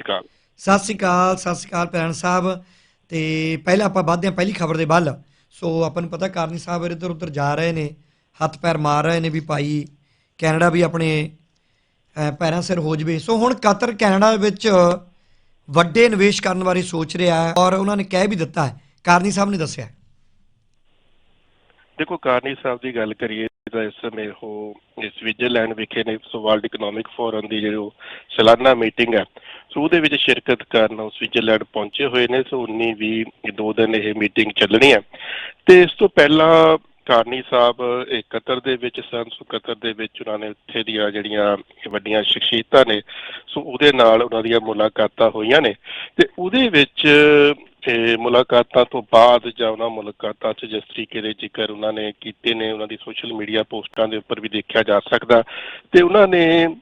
ਅਕਾਲ। ਸਤਿ ਸ਼੍ਰੀ ਅਕਾਲ ਸਤਿ ਸ਼੍ਰੀ ਅਕਾਲ ਭੈਣ ਸਾਹਿਬ। ਤੇ ਪਹਿਲਾਂ ਆਪਾਂ ਵੱਧਦੇ ਹਾਂ ਪਹਿਲੀ ਖਬਰ ਦੇ ਵੱਲ। ਸੋ ਆਪਾਂ ਨੂੰ ਪਤਾ ਕਾਰਨੀ ਸਾਹਿਬ ਇੱਧਰ ਉੱਧਰ ਜਾ ਰਹੇ ਨੇ ਹੱਥ ਪੈਰ ਮਾਰ ਰਹੇ ਨੇ ਵੀ ਭਾਈ ਕੈਨੇਡਾ ਵੀ ਆਪਣੇ ਅਹ, ਪੈਰਾਂ ਸਿਰ ਹੋ ਜਵੇ। ਸੋ ਹੁਣ ਕਤਰ ਕੈਨੇਡਾ ਵਿੱਚ ਵੱਡੇ ਨਿਵੇਸ਼ ਕਰਨ ਬਾਰੇ ਸੋਚ ਰਿਹਾ ਹੈ ਔਰ ਉਹਨਾਂ ਨੇ ਕਹਿ ਵੀ ਦਿੱਤਾ ਹੈ। ਕਾਰਨੀ ਸਾਹਿਬ ਨੇ ਦੱਸਿਆ ਦੇਖੋ ਕਾਰਨੀ ਸਾਹਿਬ ਦੀ ਗੱਲ ਕਰੀਏ ਤਾਂ ਇਸ ਸਮੇਂ ਉਹ ਸਵਿਟਜ਼ਰਲੈਂਡ ਵਿਖੇ ਨੇ ਸੋ ਵਰਲਡ ਇਕਨੋਮਿਕ ਫੋਰਮ ਦੀ ਜਿਹੜੀ ਉਹ ਸਾਲਾਨਾ ਮੀਟਿੰਗ ਹੈ ਸੋ ਉਹਦੇ ਵਿੱਚ ਸ਼ਿਰਕਤ ਕਰਨ ਸਵਿਟਜ਼ਰਲੈਂਡ ਪਹੁੰਚੇ ਹੋਏ ਨੇ, ਸੋ 19 ਵੀ ਦੋ ਦਿਨ ਇਹ ਮੀਟਿੰਗ ਚੱਲਣੀ ਹੈ। ਤੇ ਇਸ ਤੋਂ ਪਹਿਲਾਂ ਕਾਰਨੀ ਸਾਹਿਬ, ਇਹ ਕਤਰ ਦੇ ਵਿੱਚ ਸਨ, ਸੋ ਕਤਰ ਦੇ ਵਿੱਚ ਉਹਨਾਂ ਨੇ ਉੱਥੇ ਦੀਆਂ ਜਿਹੜੀਆਂ ਵੱਡੀਆਂ ਸ਼ਖਸੀਅਤਾਂ ਨੇ, ਸੋ ਉਹਦੇ ਨਾਲ ਉਹਨਾਂ ਦੀਆਂ ਮੁਲਾਕਾਤਾਂ ਹੋਈਆਂ ਨੇ। ਤੇ ਉਹਦੇ ਵਿੱਚ ਤੇ ਮੁਲਾਕਾਤਾਂ ਤੋਂ ਬਾਅਦ ਜਾਂ ਉਹਨਾਂ ਮੁਲਾਕਾਤਾਂ 'ਚ ਜਿਸ ਤਰੀਕੇ ਦੇ ਜ਼ਿਕਰ ਉਹਨਾਂ ਨੇ ਕੀਤੇ ਨੇ, ਉਹਨਾਂ ਦੀ ਸੋਸ਼ਲ ਮੀਡੀਆ ਪੋਸਟਾਂ ਦੇ ਉੱਪਰ ਵੀ ਦੇਖਿਆ ਜਾ ਸਕਦਾ। ਤੇ ਉਹਨਾਂ ਨੇ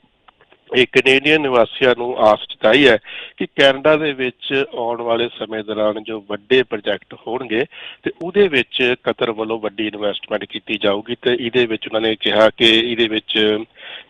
ਇਹ ਕੈਨੇਡੀਅਨ ਨਿਵਾਸੀਆਂ ਨੂੰ ਆਸ ਜਤਾਈ ਹੈ ਕਿ ਕੈਨੇਡਾ ਦੇ ਵਿੱਚ ਆਉਣ ਵਾਲੇ ਸਮੇਂ ਦੌਰਾਨ ਜੋ ਵੱਡੇ ਪ੍ਰੋਜੈਕਟ ਹੋਣਗੇ ਤੇ ਉਹਦੇ ਵਿੱਚ ਕਤਰ ਵੱਲੋਂ ਵੱਡੀ ਇਨਵੈਸਟਮੈਂਟ ਕੀਤੀ ਜਾਊਗੀ ਤੇ ਇਹਦੇ ਵਿੱਚ ਉਹਨਾਂ ਨੇ ਕਿਹਾ ਕਿ ਇਹਦੇ ਵਿੱਚ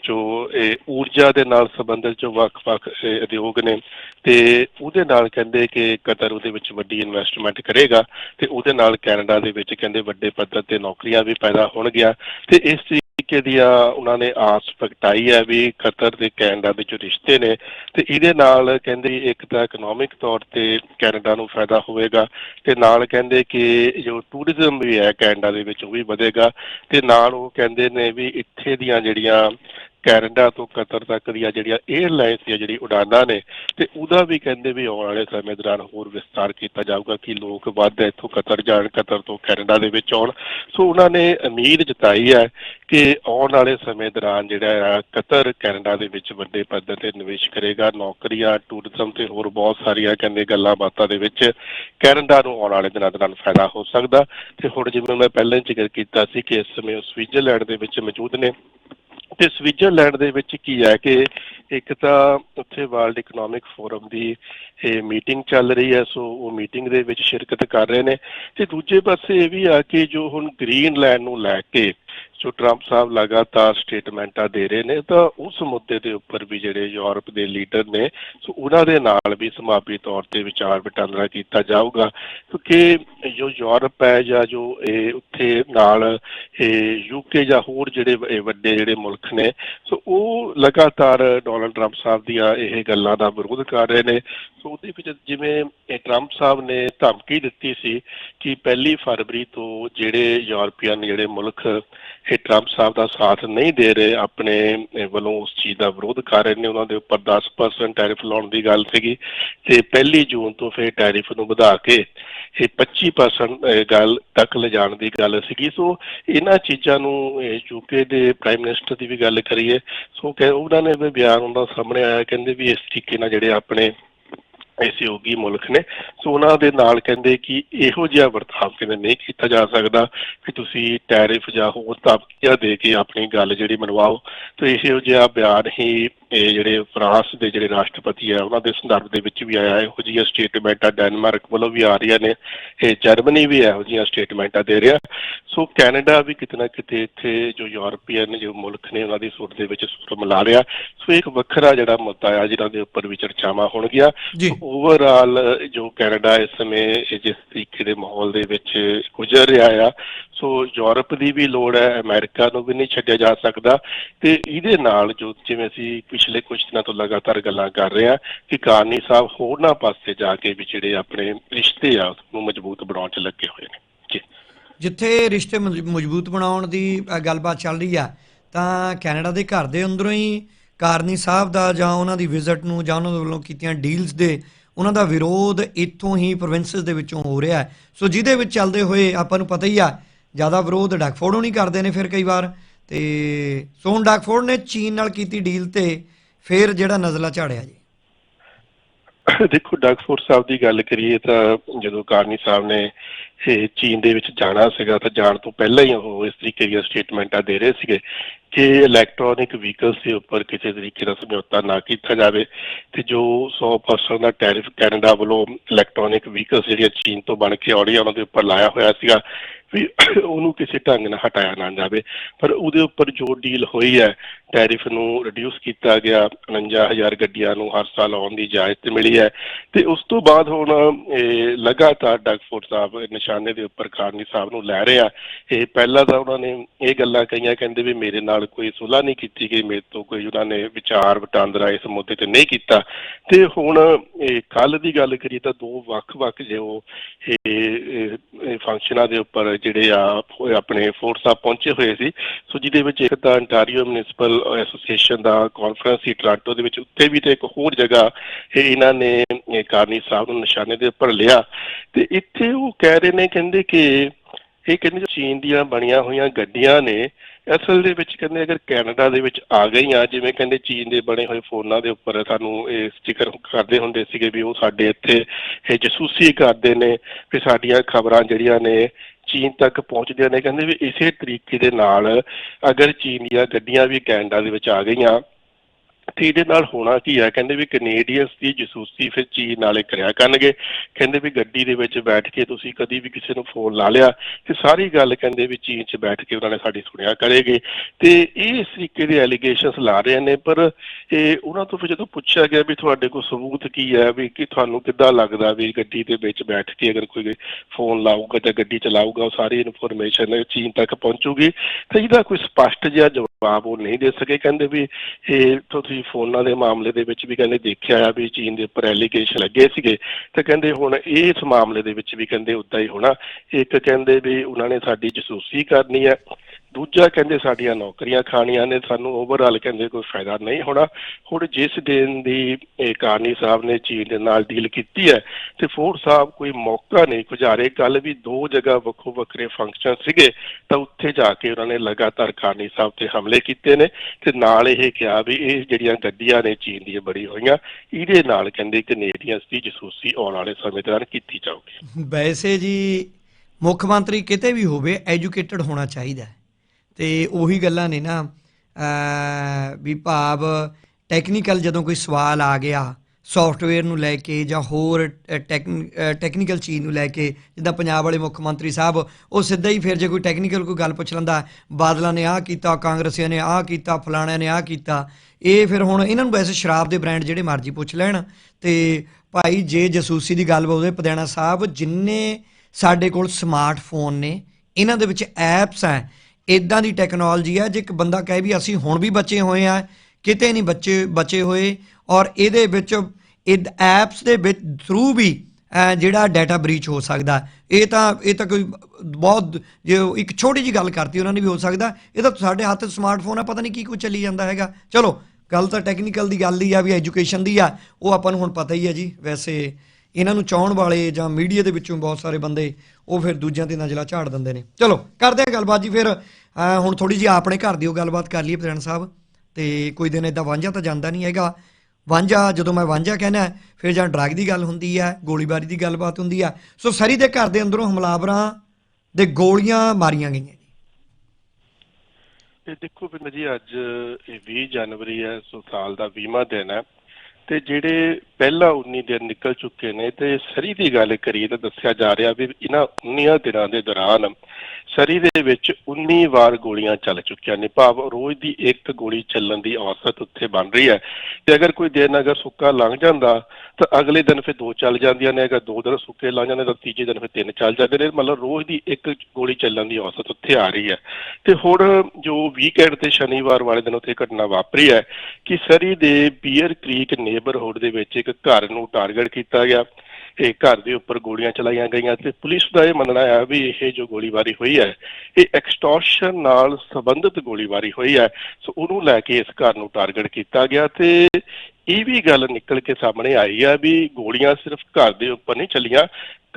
ਜੋ ਇਹ ਊਰਜਾ ਦੇ ਨਾਲ ਸੰਬੰਧਿਤ ਜੋ ਵੱਖ-ਵੱਖ ਉਦਯੋਗ ਨੇ ਤੇ ਉਹਦੇ ਨਾਲ ਕਹਿੰਦੇ ਕਿ ਕਤਰ ਉਹਦੇ ਵਿੱਚ ਵੱਡੀ ਇਨਵੈਸਟਮੈਂਟ ਕਰੇਗਾ ਤੇ ਉਹਦੇ ਨਾਲ ਕੈਨੇਡਾ ਦੇ ਵਿੱਚ ਕਹਿੰਦੇ ਵੱਡੇ ਪੱਧਰ ਤੇ ਨੌਕਰੀਆਂ ਵੀ ਪੈਦਾ ਹੋਣਗੀਆਂ ਤੇ ਇਸ ਤਰੀਕੇ ਦੀਆਂ ਉਹਨਾਂ ਨੇ ਆਸ ਪ੍ਰਗਟਾਈ ਹੈ ਵੀ ਕਤਰ ਤੇ ਕੈਨੇਡਾ ਦੇ ਜੋ ਰਿਸ਼ਤੇ ਨੇ ਤੇ ਇਹਦੇ ਨਾਲ ਕਹਿੰਦੇ ਇੱਕ ਤਾਂ ਇਕਨੋਮਿਕ ਤੌਰ ਤੇ ਕੈਨੇਡਾ ਨੂੰ ਫਾਇਦਾ ਹੋਵੇਗਾ ਤੇ ਨਾਲ ਕਹਿੰਦੇ ਕਿ ਜੋ ਟੂਰਿਜ਼ਮ ਵੀ ਹੈ ਕੈਨੇਡਾ ਦੇ ਵਿੱਚ ਉਹ ਵੀ ਵਧੇਗਾ ਤੇ ਨਾਲ ਉਹ ਕਹਿੰਦੇ ਨੇ ਵੀ ਇੱਥੇ ਦੀਆਂ ਜਿਹੜੀਆਂ ਕੈਨੇਡਾ ਤੋਂ ਕਤਰ ਤੱਕ ਦੀਆਂ ਜਿਹੜੀਆਂ 에ਅਰਲਾਈਨਸ ਦੀਆਂ ਜਿਹੜੀ ਉਡਾਨਾਂ ਨੇ, ਤੇ ਉਹਦਾ ਵੀ ਕਹਿੰਦੇ ਵੀ ਆਉਣ ਵਾਲੇ ਸਮੇਂ ਦੌਰਾਨ ਹੋਰ ਵਿਸਤਾਰ ਕੀਤਾ ਜਾਊਗਾ ਕਿ ਲੋਕ ਵੱਧ ਇੱਥੋਂ ਕਤਰ ਜਾਣ, ਕਤਰ ਤੋਂ ਕੈਨੇਡਾ ਦੇ ਵਿੱਚ ਆਉਣ। ਸੋ ਉਹਨਾਂ ਨੇ ਉਮੀਦ ਜਤਾਈ ਹੈ ਕਿ ਆਉਣ ਵਾਲੇ ਸਮੇਂ ਦੌਰਾਨ ਜਿਹੜਾ ਕਤਰ ਕੈਨੇਡਾ ਦੇ ਵਿੱਚ ਵੱਡੇ ਪੱਧਰ ਤੇ ਨਿਵੇਸ਼ ਕਰੇਗਾ, ਨੌਕਰੀਆਂ, ਟੂਰਿਜ਼ਮ ਤੇ ਹੋਰ ਬਹੁਤ ਸਾਰੀਆਂ ਕਹਿੰਦੇ ਗੱਲਾਂ ਬਾਤਾਂ ਦੇ ਵਿੱਚ ਕੈਨੇਡਾ ਨੂੰ ਆਉਣ ਵਾਲੇ ਦਿਨਾਂ ਦੇ ਨਾਲ ਫਾਇਦਾ ਹੋ ਸਕਦਾ। ਤੇ ਹੁਣ ਜਿਵੇਂ ਮੈਂ ਪਹਿਲਾਂ ਹੀ ਜ਼ਿਕਰ ਕੀਤਾ ਸੀ ਕਿ ਇਸ ਸਮੇਂ ਉਹ ਸਵਿਟਜ਼ਰਲੈਂਡ ਦੇ ਵਿੱਚ ਮੌਜੂਦ ਨੇ। ਤੇ ਸਵਿਟਜ਼ਰਲੈਂਡ ਦੇ ਵਿੱਚ ਕੀ ਹੈ ਕਿ ਇੱਕ ਤਾਂ ਉੱਥੇ ਵਰਲਡ ਇਕਨੋਮਿਕ ਫੋਰਮ ਦੀ ਇਹ ਮੀਟਿੰਗ ਚੱਲ ਰਹੀ ਹੈ, ਸੋ ਉਹ ਮੀਟਿੰਗ ਦੇ ਵਿੱਚ ਸ਼ਿਰਕਤ ਕਰ ਰਹੇ ਨੇ ਤੇ ਦੂਜੇ ਪਾਸੇ ਇਹ ਵੀ ਆ ਕਿ ਜੋ ਹੁਣ ਗ੍ਰੀਨਲੈਂਡ ਨੂੰ ਲੈ ਕੇ ਜੋ ਟਰੰਪ ਸਾਹਿਬ ਲਗਾਤਾਰ ਸਟੇਟਮੈਂਟਾਂ ਦੇ ਰਹੇ ਨੇ, ਤਾਂ ਉਸ ਮੁੱਦੇ ਦੇ ਉੱਪਰ ਵੀ ਜਿਹੜੇ ਯੂਰਪ ਦੇ ਲੀਡਰ ਨੇ, ਸੋ ਉਹਨਾਂ ਦੇ ਨਾਲ ਵੀ ਸਮਾਪੀ ਤੌਰ ਤੇ ਵਿਚਾਰ ਵਟਾਂਦਰਾ ਕੀਤਾ ਜਾਊਗਾ। ਕਿਉਂਕਿ ਜੋ ਯੂਰਪ ਹੈ ਜਾਂ ਜੋ ਇਹ ਉੱਥੇ ਨਾਲ ਇਹ ਯੂਕੇ ਜਾਂ ਹੋਰ ਜਿਹੜੇ ਵੱਡੇ ਜਿਹੜੇ ਮੁਲਕ ਨੇ, ਸੋ ਉਹ ਲਗਾਤਾਰ ਡੋਨਲਡ ਟਰੰਪ ਸਾਹਿਬ ਦੀਆਂ ਇਹ ਗੱਲਾਂ ਦਾ ਵਿਰੋਧ ਕਰ ਰਹੇ ਨੇ। ਸੋ ਉਹਦੇ ਵਿੱਚ ਜਿਵੇਂ ਇਹ ਟਰੰਪ ਸਾਹਿਬ ਨੇ ਧਮਕੀ ਦਿੱਤੀ ਸੀ ਕਿ ਪਹਿਲੀ ਫਰਵਰੀ ਤੋਂ ਜਿਹੜੇ ਯੂਰਪੀਅਨ ਜਿਹੜੇ ਮੁਲਕ ਇਹ ਟਰੰਪ ਸਾਹਿਬ ਦਾ ਸਾਥ ਨਹੀਂ ਦੇ ਰਹੇ, ਆਪਣੇ ਵੱਲੋਂ ਉਸ ਚੀਜ਼ ਦਾ ਵਿਰੋਧ ਕਰ ਰਹੇ ਨੇ, ਉਹਨਾਂ ਦੇ ਉੱਪਰ 10% ਟੈਰਿਫ ਲਾਉਣ ਦੀ ਗੱਲ ਸੀਗੀ ਤੇ ਪਹਿਲੀ ਜੂਨ ਤੋਂ ਫਿਰ ਟੈਰਿਫ ਨੂੰ ਵਧਾ ਕੇ ਇਹ 25% ਗੱਲ ਤੱਕ ਲਿਜਾਣ ਦੀ ਗੱਲ ਸੀਗੀ। ਸੋ ਇਹਨਾਂ ਚੀਜ਼ਾਂ ਨੂੰ ਯੂਕੇ ਦੇ ਪ੍ਰਾਈਮ ਮਿਨਿਸਟਰ ਦੀ ਵੀ ਗੱਲ ਕਰੀਏ, ਸੋ ਕਿ ਉਹਨਾਂ ਨੇ ਵੀ ਬਿਆਨ ਉਹਨਾਂ ਸਾਹਮਣੇ ਆਇਆ, ਕਹਿੰਦੇ ਵੀ ਇਸ ਤਰੀਕੇ ਨਾਲ ਜਿਹੜੇ ਆਪਣੇ ਸਹਿਯੋਗੀ ਮੁਲਕ ਨੇ। ਸੋ ਉਹਨਾਂ ਦੇ ਨਾਲ ਕਹਿੰਦੇ ਕਿ ਇਹੋ ਜਿਹਾ ਵਰਤਾਵ ਕਿਵੇਂ ਨਹੀਂ ਕੀਤਾ ਜਾ ਸਕਦਾ ਕਿ ਤੁਸੀਂ ਟੈਰਿਫ ਜਾਂ ਹੋਰ ਧਮਕੀਆਂ ਦੇ ਕੇ ਆਪਣੀ ਗੱਲ ਜਿਹੜੀ ਮਨਵਾਓ। ਤੇ ਇਹੋ ਜਿਹਾ ਬਿਆਨ ਹੀ ਇਹ ਜਿਹੜੇ ਫਰਾਂਸ ਦੇ ਜਿਹੜੇ ਰਾਸ਼ਟਰਪਤੀ ਆ ਉਹਨਾਂ ਦੇ ਸੰਦਰਭ ਦੇ ਵਿੱਚ ਵੀ ਆਇਆ। ਇਹੋ ਜਿਹੀਆਂ ਸਟੇਟਮੈਂਟਾਂ ਡੈਨਮਾਰਕ ਵੱਲੋਂ ਵੀ ਆ ਰਹੀਆਂ ਨੇ। ਇਹ ਜਰਮਨੀ ਵੀ ਇਹੋ ਜਿਹੀਆਂ ਸਟੇਟਮੈਂਟਾਂ ਦੇ ਰਿਹਾ। ਸੋ ਕੈਨੇਡਾ ਵੀ ਕਿਤੇ ਨਾ ਕਿਤੇ ਇੱਥੇ ਜੋ ਯੂਰਪੀਅਨ ਜੋ ਮੁਲਕ ਨੇ ਉਹਨਾਂ ਦੀ ਸੁਰ ਦੇ ਵਿੱਚ ਸੁਰ ਮਿਲਾ ਰਿਹਾ। ਸੋ ਇੱਕ ਵੱਖਰਾ ਜਿਹੜਾ ਮੁੱਦਾ ਆ ਜਿਹਨਾਂ ਦੇ ਉੱਪਰ ਵੀ ਚਰਚਾਵਾਂ ਹੋਣਗੀਆਂ। ਓਵਰਆਲ ਜੋ ਕੈਨੇਡਾ ਇਸ ਸਮੇਂ ਜਿਸ ਤਰੀਕੇ ਦੇ ਮਾਹੌਲ ਦੇ ਵਿੱਚ ਗੁਜ਼ਰ ਰਿਹਾ ਆ ਸੋ ਯੂਰਪ ਦੀ ਵੀ ਲੋੜ ਹੈ ਅਮਰੀਕਾ ਨੂੰ ਵੀ ਨਹੀਂ ਛੱਡਿਆ ਜਾ ਸਕਦਾ। ਤੇ ਇਹਦੇ ਨਾਲ ਜੋ ਜਿਵੇਂ ਅਸੀਂ ਪਿਛਲੇ ਕੁਝ ਦਿਨਾਂ ਤੋਂ ਲਗਾਤਾਰ ਗੱਲਾਂ ਕਰ ਰਹੇ ਹਾਂ ਕਿ ਕਾਰਨੀ ਸਾਹਿਬ ਹੋਰਨਾਂ ਪਾਸੇ ਜਾ ਕੇ ਵੀ ਜਿਹੜੇ ਆਪਣੇ ਰਿਸ਼ਤੇ ਆ ਉਹਨੂੰ ਮਜ਼ਬੂਤ ਬਣਾਉਣ 'ਚ ਲੱਗੇ ਹੋਏ ਨੇ। ਜੀ। ਜਿੱਥੇ ਰਿਸ਼ਤੇ ਮਜ਼ਬੂਤ ਬਣਾਉਣ ਦੀ ਅ, ਗੱਲਬਾਤ ਚੱਲ ਰਹੀ ਆ ਤਾਂ ਕੈਨੇਡਾ ਦੇ ਘਰ ਦੇ ਅੰਦਰੋਂ ਹੀ ਕਾਰਨੀ ਸਾਹਿਬ ਦਾ ਜਾਂ ਉਹਨਾਂ ਦੀ ਵਿਜ਼ਿਟ ਨੂੰ ਜਾਂ ਉਹਨਾਂ ਦੇ ਵੱਲੋਂ ਕੀਤੀਆਂ ਡੀਲਸ ਦੇ, ਉਹਨਾਂ ਦਾ ਵਿਰੋਧ ਇੱਥੋਂ ਹੀ ਪ੍ਰੋਵਿੰਸਸ ਦੇ ਵਿੱਚੋਂ ਹੋ ਰਿਹਾ ਹੈ। ਸੋ ਜਿਹਦੇ ਵਿੱਚ ਚੱਲਦੇ ਹੋਏ ਆਪਾਂ ਨੂੰ ਪਤਾ ਹੀ ਆ, ਜ਼ਿਆਦਾ ਵਿਰੋਧ ਡੈਕਫੋਰਡੋਂ ਨਹੀਂ ਕਰਦੇ ਨੇ ਫਿਰ ਕਈ ਵਾਰ। ਤੇ ਸੋ ਹੁਣ ਡੈਕਫੋਰਡ ਨੇ ਚੀਨ ਨਾਲ ਕੀਤੀ ਡੀਲ ਤੇ ਫਿਰ ਜਿਹੜਾ ਨਜ਼ਲਾ ਝਾੜਿਆ ਜੀ। ਦੇਖੋ ਡਗਫੋਰ ਸਾਹਿਬ ਦੀ ਗੱਲ ਕਰੀਏ ਤਾਂ ਜਦੋਂ ਕਾਰਨੀ ਸਾਹਿਬ ਨੇ ਇਹ ਚੀਨ ਦੇ ਵਿੱਚ ਜਾਣਾ ਸੀਗਾ ਤਾਂ ਜਾਣ ਤੋਂ ਪਹਿਲਾਂ ਹੀ ਉਹ ਇਸ ਤਰੀਕੇ ਦੀਆਂ ਸਟੇਟਮੈਂਟਾਂ ਦੇ ਰਹੇ ਸੀਗੇ ਕਿ ਇਲੈਕਟ੍ਰੋਨਿਕ ਵਹੀਕਲਸ ਦੇ ਉੱਪਰ ਕਿਸੇ ਤਰੀਕੇ ਦਾ ਸਮਝੌਤਾ ਨਾ ਕੀਤਾ ਜਾਵੇ ਤੇ ਜੋ 100% ਦਾ ਟੈਰਿਫ ਕੈਨੇਡਾ ਵੱਲੋਂ ਇਲੈਕਟ੍ਰੋਨਿਕ ਵਹੀਕਲਸ ਜਿਹੜੀਆਂ ਚੀਨ ਤੋਂ ਬਣ ਕੇ ਆਉਣੀਆਂ ਉਹਨਾਂ ਦੇ ਉੱਪਰ ਲਾਇਆ ਹੋਇਆ ਸੀਗਾ ਵੀ ਉਹਨੂੰ ਕਿਸੇ ਢੰਗ ਨਾਲ ਹਟਾਇਆ ਨਾ ਜਾਵੇ ਪਰ ਉਹਦੇ ਉੱਪਰ ਜੋ ਡੀਲ ਹੋਈ ਹੈ ਟੈਰਿਫ ਨੂੰ ਰਿਡਿਊਸ ਕੀਤਾ ਗਿਆ 49000 ਗੱਡੀਆਂ ਨੂੰ ਹਰ ਸਾਲ ਆਉਣ ਦੀ ਇਜਾਜ਼ਤ ਮਿਲੀ ਹੈ। ਤੇ ਉਸ ਤੋਂ ਬਾਅਦ ਹੁਣ, ਇਹ ਲਗਾਤਾਰ ਡਗਫੋਰਡ ਸਾਹਿਬ ਨਿਸ਼ਾਨੇ ਦੇ ਉੱਪਰ ਕਾਰਨੀ ਸਾਹਿਬ ਨੂੰ ਲੈ ਰਿਹਾ। ਇਹ ਪਹਿਲਾਂ ਤਾਂ ਉਹਨਾਂ ਨੇ ਇਹ ਗੱਲਾਂ ਕਹੀਆਂ, ਕਹਿੰਦੇ ਵੀ ਮੇਰੇ ਨਾਲ ਕੋਈ ਸੁਲ੍ਹਾ ਨਹੀਂ ਕੀਤੀ ਗਈ, ਮੇਰੇ ਤੋਂ ਕੋਈ ਉਹਨਾਂ ਨੇ ਵਿਚਾਰ ਵਟਾਂਦਰਾ ਇਸ ਮੁੱਦੇ ਤੇ ਨਹੀਂ ਕੀਤਾ। ਤੇ ਹੁਣ ਇਹ ਕੱਲ ਦੀ ਗੱਲ ਕਰੀਏ ਤਾਂ ਦੋ ਵੱਖ-ਵੱਖ ਜੋ ਇਹ ਫੰਕਸ਼ਨਾਂ ਦੇ ਉੱਪਰ ਜਿਹੜੇ ਆ ਆਪਣੇ ਫੋਰਸ ਸਾਹਿਬ ਪਹੁੰਚੇ ਹੋਏ ਸੀ। ਸੋ ਜਿਹਦੇ ਵਿੱਚ ਇੱਕ ਤਾਂ ਅੰਟਾਰੀਓ ਮਿਊਨਿਸਪਲ ਐਸੋਸੀਏਸ਼ਨ ਦਾ ਕਾਨਫਰੰਸ ਸੀ ਟੋਰਾਂਟੋ ਦੇ ਵਿੱਚ। ਉੱਤੇ ਵੀ ਤੇ ਇੱਕ ਹੋਰ ਜਗ੍ਹਾ ਇਹਨਾਂ ਨੇ ਕਾਰਨੀ ਸਾਹਿਬ ਨੂੰ ਨਿਸ਼ਾਨੇ ਦੇ ਉੱਪਰ ਲਿਆ। ਤੇ ਇੱਥੇ ਉਹ ਕਹਿ ਰਹੇ ਨੇ, ਕਹਿੰਦੇ ਕਿ ਇਹ ਕਹਿੰਦੇ ਚੀਨ ਦੀਆਂ ਬਣੀਆਂ ਹੋਈਆਂ ਗੱਡੀਆਂ ਨੇ, ਅਸਲ ਦੇ ਵਿੱਚ ਕਹਿੰਦੇ ਅਗਰ ਕੈਨੇਡਾ ਦੇ ਵਿੱਚ ਆ ਗਈਆਂ, ਜਿਵੇਂ ਕਹਿੰਦੇ ਚੀਨ ਦੇ ਬਣੇ ਹੋਏ ਫੋਨਾਂ ਦੇ ਉੱਪਰ ਸਾਨੂੰ ਇਹ ਸਟicker ਕਰਦੇ ਹੁੰਦੇ ਸੀਗੇ ਵੀ ਉਹ ਸਾਡੇ ਇੱਥੇ ਇਹ ਜਸੂਸੀ ਕਰਦੇ ਨੇ, ਵੀ ਸਾਡੀਆਂ ਖਬਰਾਂ ਜਿਹੜੀਆਂ ਨੇ ਚੀਨ ਤੱਕ ਪਹੁੰਚਦੀਆਂ ਨੇ। ਕਹਿੰਦੇ ਵੀ ਇਸੇ ਤਰੀਕੇ ਦੇ ਨਾਲ ਅਗਰ ਚੀਨ ਦੀਆਂ ਗੱਡੀਆਂ ਵੀ ਕੈਨੇਡਾ ਦੇ ਵਿੱਚ ਆ ਗਈਆਂ ਤੇ ਇਹਦੇ ਨਾਲ ਹੋਣਾ ਕੀ ਹੈ ਕਹਿੰਦੇ ਵੀ ਕੈਨੇਡੀਅਨਸ ਦੀ ਜਸੂਸੀ ਫਿਰ ਚੀਨ ਨਾਲੇ ਕਰਿਆ ਕਰਨਗੇ। ਕਹਿੰਦੇ ਵੀ ਗੱਡੀ ਦੇ ਵਿੱਚ ਬੈਠ ਕੇ ਤੁਸੀਂ ਕਦੀ ਵੀ ਕਿਸੇ ਨੂੰ ਫੋਨ ਲਾ ਲਿਆ ਤੇ ਸਾਰੀ ਗੱਲ ਕਹਿੰਦੇ ਵੀ ਚੀਨ 'ਚ ਬੈਠ ਕੇ ਉਹਨਾਂ ਨੇ ਸਾਡੀ ਸੁਣਿਆ ਕਰੇਗੇ। ਤੇ ਇਹ ਇਸ ਤਰੀਕੇ ਦੇ ਐਲੀਗੇਸ਼ਨਸ ਲਾ ਰਹੇ ਨੇ, ਪਰ ਇਹ ਉਹਨਾਂ ਤੋਂ ਫਿਰ ਜਦੋਂ ਪੁੱਛਿਆ ਗਿਆ ਵੀ ਤੁਹਾਡੇ ਕੋਲ ਸਬੂਤ ਕੀ ਹੈ ਵੀ ਕਿ ਤੁਹਾਨੂੰ ਕਿੱਦਾਂ ਲੱਗਦਾ ਵੀ ਗੱਡੀ ਦੇ ਵਿੱਚ ਬੈਠ ਕੇ ਅਗਰ ਕੋਈ ਫੋਨ ਲਾਊਗਾ ਜਾਂ ਗੱਡੀ ਚਲਾਊਗਾ, ਉਹ ਸਾਰੀ ਇਨਫੋਰਮੇਸ਼ਨ ਚੀਨ ਤੱਕ ਪਹੁੰਚੂਗੀ। ਤੇ ਇਹਦਾ ਕੋਈ ਸਪਸ਼ਟ ਜਿਹਾ ਜਵਾਬ ਉਹ ਨਹੀਂ ਦੇ ਸਕੇ। ਕਹਿੰਦੇ ਵੀ ਇਹ ਤੁਸੀਂ ਫੋਨਾਂ ਦੇ ਮਾਮਲੇ ਦੇ ਵਿੱਚ ਵੀ ਕਹਿੰਦੇ ਦੇਖਿਆ ਆ ਵੀ ਚੀਨ ਦੇ ਉੱਪਰ ਐਲੀਗੇਸ਼ਨ ਲੱਗੇ ਸੀਗੇ, ਤੇ ਕਹਿੰਦੇ ਹੁਣ ਇਸ ਮਾਮਲੇ ਦੇ ਵਿੱਚ ਵੀ ਕਹਿੰਦੇ ਉਦਾਂ ਹੀ ਹੋਣਾ। ਇੱਕ ਕਹਿੰਦੇ ਵੀ ਉਹਨਾਂ ਨੇ ਸਾਡੀ ਜਸੂਸੀ ਕਰਨੀ ਹੈ ਦੂਜਾ ਕਹਿੰਦੇ ਸਾਡੀਆਂ ਨੌਕਰੀਆਂ ਖਾਣੀਆਂ ਨੇ, ਸਾਨੂੰ ਓਵਰਆਲ ਕਹਿੰਦੇ ਕੋਈ ਫਾਇਦਾ ਨਹੀਂ ਹੋਣਾ ਹੁਣ ਜਿਸ ਦਿਨ ਦੀ ਇਹ ਕਾਰਨੀ ਸਾਹਿਬ ਨੇ ਚੀਨ ਦੇ ਨਾਲ ਡੀਲ ਕੀਤੀ ਹੈ ਤੇ ਫੋਰਡ ਸਾਹਿਬ ਕੋਈ ਮੌਕਾ ਨਹੀਂ ਗੁਜ਼ਾਰੇ ਕੱਲ ਵੀ ਦੋ ਜਗ੍ਹਾ ਵੱਖੋ ਵੱਖਰੇ ਫੰਕਸ਼ਨ ਸੀਗੇ, ਤਾਂ ਉੱਥੇ ਜਾ ਕੇ ਉਹਨਾਂ ਨੇ ਲਗਾਤਾਰ ਕਾਰਨੀ ਸਾਹਿਬ ਤੇ ਹਮਲੇ ਕੀਤੇ ਨੇ ਤੇ ਨਾਲ ਇਹ ਕਿਹਾ ਵੀ ਇਹ ਜਿਹੜੀਆਂ ਗੱਡੀਆਂ ਨੇ ਚੀਨ ਦੀਆਂ ਬੜੀ ਹੋਈਆਂ, ਇਹਦੇ ਨਾਲ ਕਹਿੰਦੇ ਕੈਨੇਡੀਅਨਸ ਦੀ ਜਸੂਸੀ ਆਉਣ ਵਾਲੇ ਸਮੇਂ ਦੌਰਾਨ ਕੀਤੀ ਜਾਊਗੀ ਵੈਸੇ ਜੀ ਮੁੱਖ ਮੰਤਰੀ ਕਿਤੇ ਵੀ ਹੋਵੇ ਐਜੂਕੇਟਡ ਹੋਣਾ ਚਾਹੀਦਾ ਹੈ। ਤੇ ਉਹੀ ਗੱਲਾਂ ਨੇ ਨਾ ਵੀ ਭਾਵ ਟੈਕਨੀਕਲ ਜਦੋਂ ਕੋਈ ਸਵਾਲ ਆ ਗਿਆ ਸੌਫਟਵੇਅਰ ਨੂੰ ਲੈ ਕੇ ਜਾਂ ਹੋਰ ਟੈਕਨੀਕਲ ਚੀਜ਼ ਨੂੰ ਲੈ ਕੇ, ਜਿੱਦਾਂ ਪੰਜਾਬ ਵਾਲੇ ਮੁੱਖ ਮੰਤਰੀ ਸਾਹਿਬ, ਉਹ ਸਿੱਧਾ ਹੀ ਫਿਰ ਜੇ ਕੋਈ ਟੈਕਨੀਕਲ ਕੋਈ ਗੱਲ ਪੁੱਛ ਲੈਂਦਾ, ਬਾਦਲਾਂ ਨੇ ਆਹ ਕੀਤਾ, ਕਾਂਗਰਸੀਆਂ ਨੇ ਆਹ ਕੀਤਾ, ਫਲਾਣਿਆਂ ਨੇ ਆਹ ਕੀਤਾ, ਇਹ ਫਿਰ ਹੁਣ ਇਹਨਾਂ ਨੂੰ ਵੈਸੇ ਸ਼ਰਾਬ ਦੇ ਬ੍ਰਾਂਡ ਜਿਹੜੇ ਮਰਜ਼ੀ ਪੁੱਛ ਲੈਣ ਤੇ ਭਾਈ ਜੇ ਜਸੂਸੀ ਦੀ ਗੱਲ ਬੋਲਦੇ ਪਦੈਣਾ ਸਾਹਿਬ, ਜਿੰਨੇ ਸਾਡੇ ਕੋਲ ਸਮਾਰਟਫੋਨ ਨੇ, ਇਹਨਾਂ ਦੇ ਵਿੱਚ ਐਪਸ ਹੈ ਇਦਾਂ ਦੀ ਟੈਕਨੋਲੋਜੀ ਹੈ ਜੇ ਇੱਕ ਬੰਦਾ ਕਹੇ ਵੀ ਅਸੀਂ ਹੁਣ ਵੀ ਬਚੇ ਹੋਏ ਆ, ਕਿਤੇ ਨਹੀਂ ਬੱਚੇ, ਬਚੇ ਹੋਏ, ਔਰ ਇਹਦੇ ਵਿੱਚ ਇਹ ਐਪਸ ਦੇ ਵਿੱਚ ਥਰੂ ਵੀ ਜਿਹੜਾ ਡਾਟਾ ਬ੍ਰੀਚ ਹੋ ਸਕਦਾ। ਇਹ ਤਾਂ ਇਹ ਤਾਂ ਕੋਈ ਬਹੁਤ, ਜੇ ਇੱਕ ਛੋਟੀ ਜੀ ਗੱਲ ਕਰਤੀ, ਉਹਨਾਂ ਨੇ ਵੀ ਹੋ ਸਕਦਾ। ਇਹ ਤਾਂ ਸਾਡੇ ਹੱਥ ਸਮਾਰਟਫੋਨ ਆ, ਪਤਾ ਨਹੀਂ ਕੀ ਕੁਝ ਚੱਲੀ ਜਾਂਦਾ ਹੈਗਾ। ਚਲੋ, ਗੱਲ ਤਾਂ ਟੈਕਨੀਕਲ ਦੀ ਗੱਲ ਹੀ ਆ, ਵੀ ਐਜੂਕੇਸ਼ਨ ਦੀ ਆ, ਉਹ ਆਪਾਂ ਨੂੰ ਹੁਣ ਪਤਾ ਹੀ ਆ ਜੀ, ਵੈਸੇ ਇਹਨਾਂ ਨੂੰ ਚਾਹਣ ਵਾਲੇ ਜਾਂ ਮੀਡੀਆ ਦੇ ਵਿੱਚੋਂ ਬਹੁਤ ਸਾਰੇ ਬੰਦੇ ਉਹ ਫਿਰ ਦੂਜਿਆਂ ਤੇ ਨਜ਼ਲਾਂ ਝਾੜ ਦਿੰਦੇ ਨੇ। ਚਲੋ, ਕਰਦੇ ਆ ਗੱਲਬਾਤ ਜੀ ਫਿਰ। ਹੁਣ ਥੋੜੀ ਜਿਹੀ ਆਪਣੇ ਘਰ ਦੀ ਉਹ ਗੱਲਬਾਤ ਕਰ ਲਈਏ ਪ੍ਰਧਾਨ ਸਾਹਿਬ। ਤੇ ਕੋਈ ਦਿਨ ਇਦਾਂ ਵਾਂਝਾ ਤਾਂ ਜਾਂਦਾ ਨਹੀਂ ਹੈਗਾ। ਵਾਂਝਾ, ਜਦੋਂ ਮੈਂ ਵਾਂਝਾ ਕਹਿੰਦਾ, ਫਿਰ ਜਾਂ ਡਰੱਗ ਦੀ ਗੱਲ ਹੁੰਦੀ ਹੈ, ਗੋਲੀਬਾਰੀ ਦੀ ਗੱਲਬਾਤ ਹੁੰਦੀ ਹੈ। ਸੋ ਸਰੀ ਦੇ ਘਰ ਦੇ ਅੰਦਰੋਂ ਹਮਲਾਵਰਾਂ ਦੇ ਗੋਲੀਆਂ ਮਾਰੀਆਂ ਗਈਆਂ ਜੀ। ਤੇ ਦੇਖੋ ਬਿੰਦ ਜੀ, ਅੱਜ ਇਹ 20 ਜਨਵਰੀ ਹੈ, ਸੋ ਸਾਲ ਦਾ 20ਵਾਂ ਦਿਨ ਹੈ। ਤੇ ਜਿਹੜੇ ਪਹਿਲਾਂ 19 ਦਿਨ ਨਿਕਲ ਚੁੱਕੇ ਨੇ, ਤੇ ਸਰੀ ਦੀ ਗੱਲ ਕਰੀਏ ਤਾਂ ਦੱਸਿਆ ਜਾ ਰਿਹਾ ਵੀ ਇਹਨਾਂ 19 ਦਿਨਾਂ ਦੇ ਦੌਰਾਨ ਸਰੀ ਦੇ ਵਿੱਚ 19 ਵਾਰ ਗੋਲੀਆਂ ਚੱਲ ਚੁੱਕੀਆਂ ਨੇ। ਭਾਵ ਰੋਜ਼ ਦੀ ਇੱਕ ਗੋਲੀ ਚੱਲਣ ਦੀ ਔਸਤ ਉੱਥੇ ਬਣ ਰਹੀ ਹੈ। ਤੇ ਅਗਰ ਕੋਈ ਦਿਨ ਅਗਰ ਸੁੱਕਾ ਲੰਘ ਜਾਂਦਾ, ਤਾਂ ਅਗਲੇ ਦਿਨ ਫਿਰ ਦੋ ਚੱਲ ਜਾਂਦੀਆਂ ਨੇ। ਅਗਰ ਦੋ ਦਿਨ ਸੁੱਕੇ ਲੰਘ ਜਾਂਦੇ ਤਾਂ ਤੀਜੇ ਦਿਨ ਫਿਰ ਤਿੰਨ ਚੱਲ ਜਾਂਦੇ ਨੇ। ਮਤਲਬ ਰੋਜ਼ ਦੀ ਇੱਕ ਗੋਲੀ ਚੱਲਣ ਦੀ ਔਸਤ ਉੱਥੇ ਆ ਰਹੀ ਹੈ। ਤੇ ਹੁਣ ਜੋ ਵੀਕਐਂਡ ਤੇ ਸ਼ਨੀਵਾਰ ਵਾਲੇ ਦਿਨ ਉੱਥੇ ਘਟਨਾ ਵਾਪਰੀ ਹੈ ਕਿ ਸਰੀ ਦੇ ਬੀਅਰ ਕ੍ਰੀਕ ਨੇ ਨੇਬਰਹੁੱਡ ਦੇ ਵਿੱਚ ਇੱਕ ਘਰ ਨੂੰ ਟਾਰਗੇਟ ਕੀਤਾ ਗਿਆ। ਇਹ ਘਰ ਦੇ ਉੱਪਰ ਗੋਲੀਆਂ ਚਲਾਈਆਂ ਗਈਆਂ ਤੇ ਪੁਲਿਸ ਦਾ ਇਹ ਮੰਨਣਾ ਹੈ ਵੀ ਇਹ ਜੋ ਗੋਲੀਬਾਰੀ ਹੋਈ ਹੈ, ਇਹ ਐਕਸਟੋਰਸ਼ਨ ਨਾਲ ਸੰਬੰਧਿਤ ਗੋਲੀਬਾਰੀ ਹੋਈ ਹੈ। ਸੋ ਉਹਨੂੰ ਲੈ ਕੇ ਇਸ ਘਰ ਨੂੰ ਟਾਰਗੇਟ ਕੀਤਾ ਗਿਆ ਤੇ ਇਹ ਵੀ ਗੱਲ ਨਿਕਲ ਕੇ ਸਾਹਮਣੇ ਆਈ ਹੈ ਵੀ ਗੋਲੀਆਂ ਸਿਰਫ ਘਰ ਦੇ ਉੱਪਰ ਨਹੀਂ ਚੱਲੀਆਂ,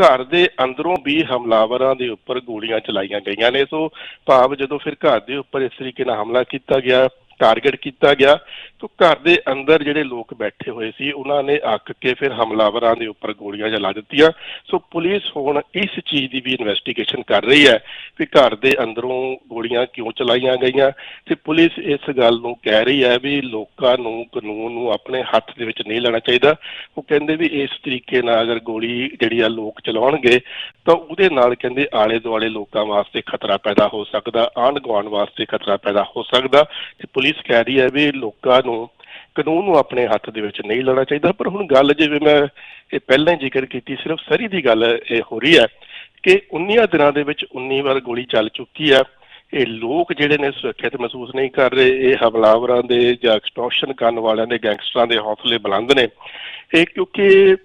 ਘਰ ਦੇ ਅੰਦਰੋਂ ਵੀ ਹਮਲਾਵਰਾਂ ਦੇ ਉੱਪਰ ਗੋਲੀਆਂ ਚਲਾਈਆਂ ਗਈਆਂ ਨੇ। ਸੋ ਭਾਵ ਜਦੋਂ ਫਿਰ ਘਰ ਦੇ ਉੱਪਰ ਇਸ ਤਰੀਕੇ ਨਾਲ ਹਮਲਾ ਕੀਤਾ ਗਿਆ ਟਾਰਗੇਟ ਕੀਤਾ ਗਿਆ ਤਾਂ ਘਰ ਦੇ ਅੰਦਰ ਜਿਹੜੇ ਲੋਕ ਬੈਠੇ ਹੋਏ ਸੀ, ਉਹਨਾਂ ਨੇ ਅੱਕ ਕੇ ਫਿਰ ਹਮਲਾਵਰਾਂ ਦੇ ਉੱਪਰ ਗੋਲੀਆਂ ਚਲਾ ਦਿੱਤੀਆਂ। ਸੋ ਪੁਲਿਸ ਹੁਣ ਇਸ ਚੀਜ਼ ਦੀ ਵੀ ਇਨਵੈਸਟੀਗੇਸ਼ਨ ਕਰ ਰਹੀ ਹੈ ਕਿ ਘਰ ਦੇ ਅੰਦਰੋਂ ਗੋਲੀਆਂ ਕਿਉਂ ਚਲਾਈਆਂ ਗਈਆਂ ਤੇ ਪੁਲਿਸ ਇਸ ਗੱਲ ਨੂੰ ਕਹਿ ਰਹੀ ਹੈ ਵੀ ਲੋਕਾਂ ਨੂੰ ਕਾਨੂੰਨ ਨੂੰ ਆਪਣੇ ਹੱਥ ਦੇ ਵਿੱਚ ਨਹੀਂ ਲੈਣਾ ਚਾਹੀਦਾ। ਉਹ ਕਹਿੰਦੇ ਵੀ ਇਸ ਤਰੀਕੇ ਨਾਲ ਅਗਰ ਗੋਲੀ ਜਿਹੜੀ ਆ ਲੋਕ ਚਲਾਉਣਗੇ ਤਾਂ ਉਹਦੇ ਨਾਲ ਕਹਿੰਦੇ ਆਲੇ ਦੁਆਲੇ ਲੋਕਾਂ ਵਾਸਤੇ ਖਤਰਾ ਪੈਦਾ ਹੋ ਸਕਦਾ ਆਂਢ ਗੁਆਂਢ ਵਾਸਤੇ ਖਤਰਾ ਪੈਦਾ ਹੋ ਸਕਦਾ ਤੇ ਪੁਲਿਸ ਪੁਲਿਸ ਕਹਿ ਰਹੀ ਹੈ ਵੀ ਲੋਕਾਂ ਨੂੰ ਕਾਨੂੰਨ ਨੂੰ ਆਪਣੇ ਹੱਥ ਦੇ ਵਿੱਚ ਨਹੀਂ ਲੈਣਾ ਚਾਹੀਦਾ। ਪਰ ਹੁਣ ਗੱਲ ਜਿਵੇਂ ਮੈਂ ਇਹ ਪਹਿਲਾਂ ਹੀ ਜ਼ਿਕਰ ਕੀਤੀ, ਸਿਰਫ ਸਰੀ ਦੀ ਗੱਲ ਇਹ ਹੋ ਰਹੀ ਹੈ ਕਿ 19 ਦਿਨਾਂ ਦੇ ਵਿੱਚ 19 ਵਾਰ ਗੋਲੀ ਚੱਲ ਚੁੱਕੀ ਹੈ। ਇਹ ਲੋਕ ਜਿਹੜੇ ਨੇ ਸੁਰੱਖਿਅਤ ਮਹਿਸੂਸ ਨਹੀਂ ਕਰ ਰਹੇ। ਇਹ ਹਮਲਾਵਰਾਂ ਦੇ ਜਾਂ ਐਕਸਟੋਰਸ਼ਨ ਕਰਨ ਵਾਲਿਆਂ ਦੇ ਗੈਂਗਸਟਰਾਂ ਦੇ ਹੌਸਲੇ ਬੁਲੰਦ ਨੇ। ਇਹ ਕਿਉਂਕਿ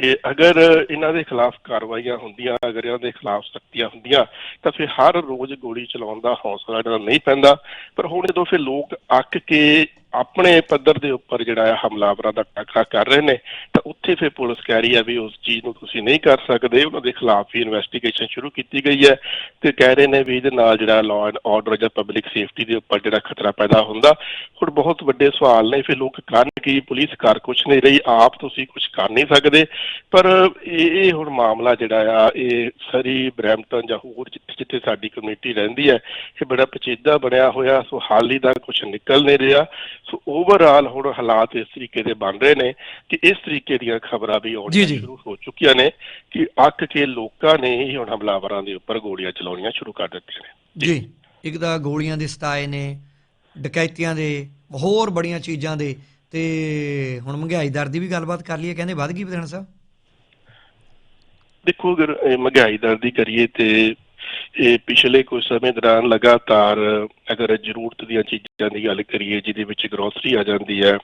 ਇਹ ਅਗਰ ਇਹਨਾਂ ਦੇ ਖਿਲਾਫ ਕਾਰਵਾਈਆਂ ਹੁੰਦੀਆਂ, ਅਗਰ ਇਹਨਾਂ ਦੇ ਖਿਲਾਫ ਸਖਤੀਆਂ ਹੁੰਦੀਆਂ, ਤਾਂ ਫਿਰ ਹਰ ਰੋਜ਼ ਗੋਲੀ ਚਲਾਉਣ ਦਾ ਹੌਸਲਾ ਇਹਨਾਂ ਦਾ ਨਹੀਂ ਪੈਂਦਾ। ਪਰ ਹੁਣ ਜਦੋਂ ਫਿਰ ਲੋਕ ਅੱਕ ਕੇ ਆਪਣੇ ਪੱਧਰ ਦੇ ਉੱਪਰ ਜਿਹੜਾ ਆ ਹਮਲਾਵਰਾਂ ਦਾ ਟਾਕਾ ਕਰ ਰਹੇ ਨੇ, ਤਾਂ ਉੱਥੇ ਫਿਰ ਪੁਲਿਸ ਕਹਿ ਰਹੀ ਹੈ ਵੀ ਉਸ ਚੀਜ਼ ਨੂੰ ਤੁਸੀਂ ਨਹੀਂ ਕਰ ਸਕਦੇ। ਉਹਨਾਂ ਦੇ ਖਿਲਾਫ ਵੀ ਇਨਵੈਸਟੀਗੇਸ਼ਨ ਸ਼ੁਰੂ ਕੀਤੀ ਗਈ ਹੈ ਤੇ ਕਹਿ ਰਹੇ ਨੇ ਵੀ ਇਹਦੇ ਨਾਲ ਜਿਹੜਾ ਲਾਅ ਐਂਡ ਆਰਡਰ ਜਾਂ ਪਬਲਿਕ ਸੇਫਟੀ ਦੇ ਉੱਪਰ ਜਿਹੜਾ ਖਤਰਾ ਪੈਦਾ ਹੁੰਦਾ। ਹੁਣ ਬਹੁਤ ਵੱਡੇ ਸਵਾਲ ਨੇ, ਫਿਰ ਲੋਕ ਕਰਨ ਕੀ, ਪੁਲਿਸ ਕਰ ਕੁਛ ਨਹੀਂ ਰਹੀ, ਆਪ ਤੁਸੀਂ ਕੁਝ ਕਰ ਨਹੀਂ ਸਕਦੇ। ਪਰ ਇਹ ਹੁਣ ਮਾਮਲਾ ਜਿਹੜਾ ਆ, ਇਹ ਸਰੀ, ਬਰੈਂਪਟਨ ਜਾਂ ਹੋਰ ਜਿੱਥੇ ਜਿੱਥੇ ਸਾਡੀ ਕਮੇਟੀ ਰਹਿੰਦੀ ਹੈ, ਇਹ ਬੜਾ ਪਚੀਦਾ ਬਣਿਆ ਹੋਇਆ, ਸੋ ਹਾਲ ਹੀ ਦਾ ਕੁਝ ਨਿਕਲ ਨਹੀਂ ਰਿਹਾ। ਸੋ ਓਵਰਆਲ ਹੁਣ ਹਾਲਾਤ ਇਸ ਤਰੀਕੇ ਦੇ ਬਣ ਰਹੇ ਨੇ ਕਿ ਇਸ ਤਰੀਕੇ ਦੀਆਂ ਖਬਰਾਂ ਵੀ ਆਉਣੀਆਂ। ਸ਼ੁਰੂ ਹੋ ਚੁੱਕੀਆਂ ਨੇ ਕਿ ਅੱਕ ਕੇ ਲੋਕਾਂ ਨੇ ਹੀ ਹੁਣ ਹਮਲਾਵਰਾਂ ਦੇ ਉੱਪਰ ਗੋਲੀਆਂ ਚਲਾਉਣੀਆਂ ਸ਼ੁਰੂ ਕਰ ਦਿੱਤੀਆਂ ਨੇ। ਜੀ। ਇੱਕ ਤਾਂ ਗੋਲੀਆਂ ਦੇ ਸਤਾਏ ਨੇ ਡਕੈਤੀਆਂ ਦੇ ਹੋਰ ਬੜੀਆਂ ਚੀਜ਼ਾਂ ਦੇ ਤੇ ਹੁਣ ਮਹਿੰਗਾਈ ਦਰ ਦੀ ਵੀ ਗੱਲਬਾਤ ਕਰ ਲਈਏ ਕਹਿੰਦੇ ਵੱਧ ਗਈ ਵਿਧਾਨ ਸਾਹਿਬ ਦੇਖੋ ਅਗਰ ਮਹਿੰਗਾਈ ਦਰ ਦੀ ਕਰੀਏ ਤੇ ਇਹ ਪਿਛਲੇ ਕੁਝ ਸਮੇਂ ਦੌਰਾਨ ਲਗਾਤਾਰ ਅਗਰ ਜ਼ਰੂਰਤ ਦੀਆਂ ਚੀਜ਼ਾਂ ਦੀ ਗੱਲ ਕਰੀਏ, ਜਿਹਦੇ ਵਿੱਚ ਗਰੋਸਰੀ ਆ ਜਾਂਦੀ ਹੈ,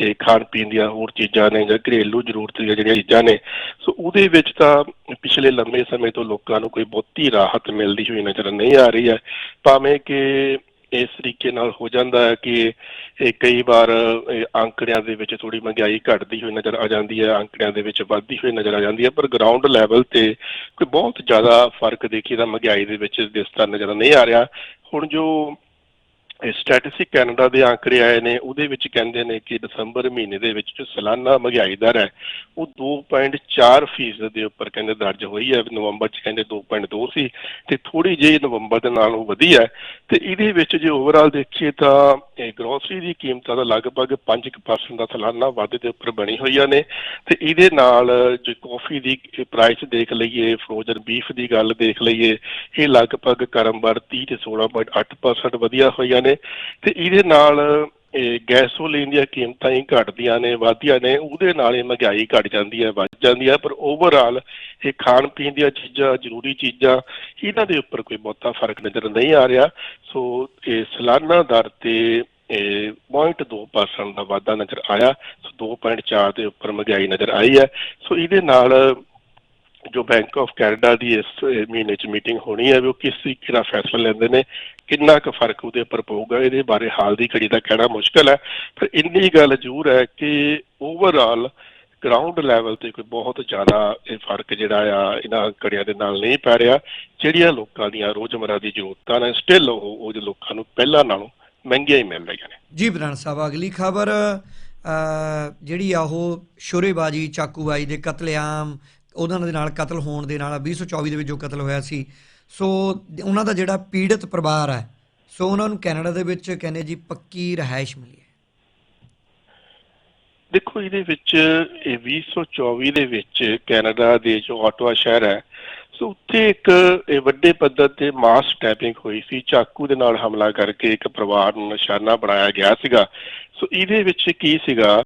ਇਹ ਖਾਣ ਪੀਣ ਦੀਆਂ ਹੋਰ ਚੀਜ਼ਾਂ ਨੇ ਜਾਂ ਘਰੇਲੂ ਜ਼ਰੂਰਤ ਦੀਆਂ ਜਿਹੜੀਆਂ ਚੀਜ਼ਾਂ ਨੇ, ਸੋ ਉਹਦੇ ਵਿੱਚ ਤਾਂ ਪਿਛਲੇ ਲੰਮੇ ਸਮੇਂ ਤੋਂ ਲੋਕਾਂ ਨੂੰ ਕੋਈ ਬਹੁਤੀ ਰਾਹਤ ਮਿਲਦੀ ਹੋਈ ਨਜ਼ਰ ਨਹੀਂ ਆ ਰਹੀ ਹੈ। ਭਾਵੇਂ ਕਿ ਇਸ ਤਰੀਕੇ ਨਾਲ ਹੋ ਜਾਂਦਾ ਹੈ ਕਿ ਇਹ ਕਈ ਵਾਰ ਅੰਕੜਿਆਂ ਦੇ ਵਿੱਚ ਥੋੜੀ ਮਹਿੰਗਾਈ ਘਟਦੀ ਹੋਈ ਨਜ਼ਰ ਆ ਜਾਂਦੀ ਹੈ, ਅੰਕੜਿਆਂ ਦੇ ਵਿੱਚ ਵੱਧਦੀ ਹੋਈ ਨਜ਼ਰ ਆ ਜਾਂਦੀ ਹੈ, ਪਰ ਗਰਾਊਂਡ ਲੈਵਲ ਤੇ ਕੋਈ ਬਹੁਤ ਜ਼ਿਆਦਾ ਫ਼ਰਕ ਦੇਖੀ ਤਾਂ ਮਹਿੰਗਾਈ ਦੇ ਵਿੱਚ ਦਿਸਦਾ ਨਜ਼ਰ ਨਹੀਂ ਆ ਰਿਹਾ। ਹੁਣ ਜੋ ਸਟੈਟਿਸਟਿਕ ਕੈਨੇਡਾ ਦੇ ਅੰਕੜੇ ਆਏ ਨੇ, ਉਹਦੇ ਵਿੱਚ ਕਹਿੰਦੇ ਨੇ ਕਿ ਦਸੰਬਰ ਮਹੀਨੇ ਦੇ ਵਿੱਚ ਜੋ ਸਾਲਾਨਾ ਮਹਿੰਗਾਈ ਦਰ ਹੈ, ਉਹ 2.4 ਫੀਸਦ ਦੇ ਉੱਪਰ ਕਹਿੰਦੇ ਦਰਜ ਹੋਈ ਹੈ, ਨਵੰਬਰ ਚ ਕਹਿੰਦੇ 2.2 ਸੀ, ਤੇ ਥੋੜੀ ਜਿਹੀ ਨਵੰਬਰ ਦੇ ਨਾਲੋਂ ਵਧੀ ਹੈ, ਤੇ ਇਹਦੇ ਵਿੱਚ ਜੇ ਓਵਰਆਲ ਦੇਖੀਏ ਤਾਂ ਗਰੋਸਰੀ ਦੀ ਕੀਮਤਾਂ ਦਾ ਲਗਭਗ 5% ਦਾ ਸਾਲਾਨਾ ਵਾਧੇ ਦੇ ਉੱਪਰ ਬਣੀ ਹੋਈਆਂ ਨੇ। ਤੇ ਇਹਦੇ ਨਾਲ ਜੇ ਕਾਫੀ ਦੀ ਪ੍ਰਾਈਸ ਦੇਖ ਲਈਏ ਫਰੋਜ਼ਨ ਬੀਫ ਦੀ ਗੱਲ ਦੇਖ ਲਈਏ, ਇਹ ਲਗਭਗ ਕਰਮਬਰ 30 ਤੇ 16.8% ਵਧੀਆ ਹੋਈਆਂ ਨੇ। ਤੇ ਇਹਦੇ ਨਾਲ ਇਹ ਗੈਸੋਲੀਨ ਦੀਆਂ ਕੀਮਤਾਂ ਹੀ ਘਟਦੀਆਂ ਨੇ, ਵਧਦੀਆਂ ਨੇ, ਉਹਦੇ ਨਾਲ ਹੀ ਮਹਿੰਗਾਈ ਘਟ ਜਾਂਦੀ ਹੈ, ਵੱਧ ਜਾਂਦੀ ਹੈ, ਪਰ ਓਵਰਆਲ ਇਹ ਖਾਣ ਪੀਣ ਦੀਆਂ ਚੀਜ਼ਾਂ, ਜ਼ਰੂਰੀ ਚੀਜ਼ਾਂ, ਇਹਨਾਂ ਦੇ ਉੱਪਰ ਕੋਈ ਬਹੁਤਾ ਫ਼ਰਕ ਨਜ਼ਰ ਨਹੀਂ ਆ ਰਿਹਾ। ਸੋ ਇਹ ਸਾਲਾਨਾ ਦਰ ਤੇ ਇਹ 0.2% ਦਾ ਵਾਧਾ ਨਜ਼ਰ ਆਇਆ, ਸੋ 2.4 ਦੇ ਉੱਪਰ ਮਹਿੰਗਾਈ ਨਜ਼ਰ ਆਈ ਹੈ। ਸੋ ਇਹਦੇ ਨਾਲ ਜੋ ਬੈਂਕ ਆਫ ਕੈਨੇਡਾ ਦੀ ਇਸ ਮਹੀਨੇ 'ਚ ਮੀਟਿੰਗ ਹੋਣੀ ਹੈ ਵੀ ਉਹ ਕਿਸ ਤਰੀਕੇ ਨਾਲ ਫੈਸਲਾ ਲੈਂਦੇ ਨੇ ਕਿੰਨਾ ਕੁ ਫ਼ਰਕ ਉਹਦੇ ਉੱਪਰ ਪਊਗਾ, ਇਹਦੇ ਬਾਰੇ ਹਾਲ ਦੀ ਘੜੀ ਦਾ ਕਹਿਣਾ ਮੁਸ਼ਕਲ ਹੈ। ਪਰ ਇੰਨੀ ਗੱਲ ਜ਼ਰੂਰ ਹੈ ਕਿ ਓਵਰਆਲ ਗਰਾਊਂਡ ਲੈਵਲ ਤੇ ਕੋਈ ਬਹੁਤ ਜ਼ਿਆਦਾ ਇਹ ਫ਼ਰਕ ਜਿਹੜਾ ਆ, ਇਹਨਾਂ ਘੜੀਆਂ ਦੇ ਨਾਲ ਨਹੀਂ ਪੈ ਰਿਹਾ। ਜਿਹੜੀਆਂ ਲੋਕਾਂ ਦੀਆਂ ਰੋਜ਼ਮਰਰਾ ਦੀ ਜ਼ਰੂਰਤਾਂ ਨੇ ਸਟਿਲ ਉਹ ਉਹ ਲੋਕਾਂ ਨੂੰ ਪਹਿਲਾਂ ਨਾਲੋਂ ਮਹਿੰਗੀਆਂ ਹੀ ਮਿਲ ਰਹੀਆਂ ਨੇ। ਜੀ ਵਿਧਾਨ ਸਾਹਿਬ, ਅਗਲੀ ਖਬਰ ਜਿਹੜੀ ਆ ਉਹ ਸ਼ੋਰੇਬਾਜੀ ਚਾਕੂਬਾਜੀ ਦੇ ਕਤਲੇਆਮ, ਉਹਨਾਂ ਦੇ ਨਾਲ ਕਤਲ ਹੋਣ ਦੇ ਨਾਲ 2024 ਦੇ ਵਿੱਚ ਜੋ ਕਤਲ ਹੋਇਆ ਸੀ ਸੋ ਉਹਨਾਂ ਦਾ ਜਿਹੜਾ ਪੀੜਤ ਪਰਿਵਾਰ ਹੈ, ਸੋ ਉਹਨਾਂ ਨੂੰ ਕੈਨੇਡਾ ਦੇ ਵਿੱਚ ਕਹਿੰਦੇ ਜੀ ਪੱਕੀ ਰਿਹਾਇਸ਼ ਮਿਲੀ ਹੈ। ਦੇਖੋ, ਇਹਦੇ ਵਿੱਚ ਇਹ 2024 ਦੇ ਵਿੱਚ ਕੈਨੇਡਾ ਦੇ ਜੋ ਆਟਵਾ ਸ਼ਹਿਰ ਹੈ, ਸੋ ਉੱਥੇ ਇੱਕ ਇਹ ਵੱਡੇ ਪੱਧਰ ਤੇ ਮਾਸ ਟੈਪਿੰਗ ਹੋਈ ਸੀ। ਚਾਕੂ ਦੇ ਨਾਲ ਹਮਲਾ ਕਰਕੇ ਇੱਕ ਪਰਿਵਾਰ ਨੂੰ ਨਿਸ਼ਾਨਾ ਬਣਾਇਆ ਗਿਆ ਸੀਗਾ। ਸੋ ਇਹਦੇ ਵਿੱਚ ਕੀ ਸੀਗਾ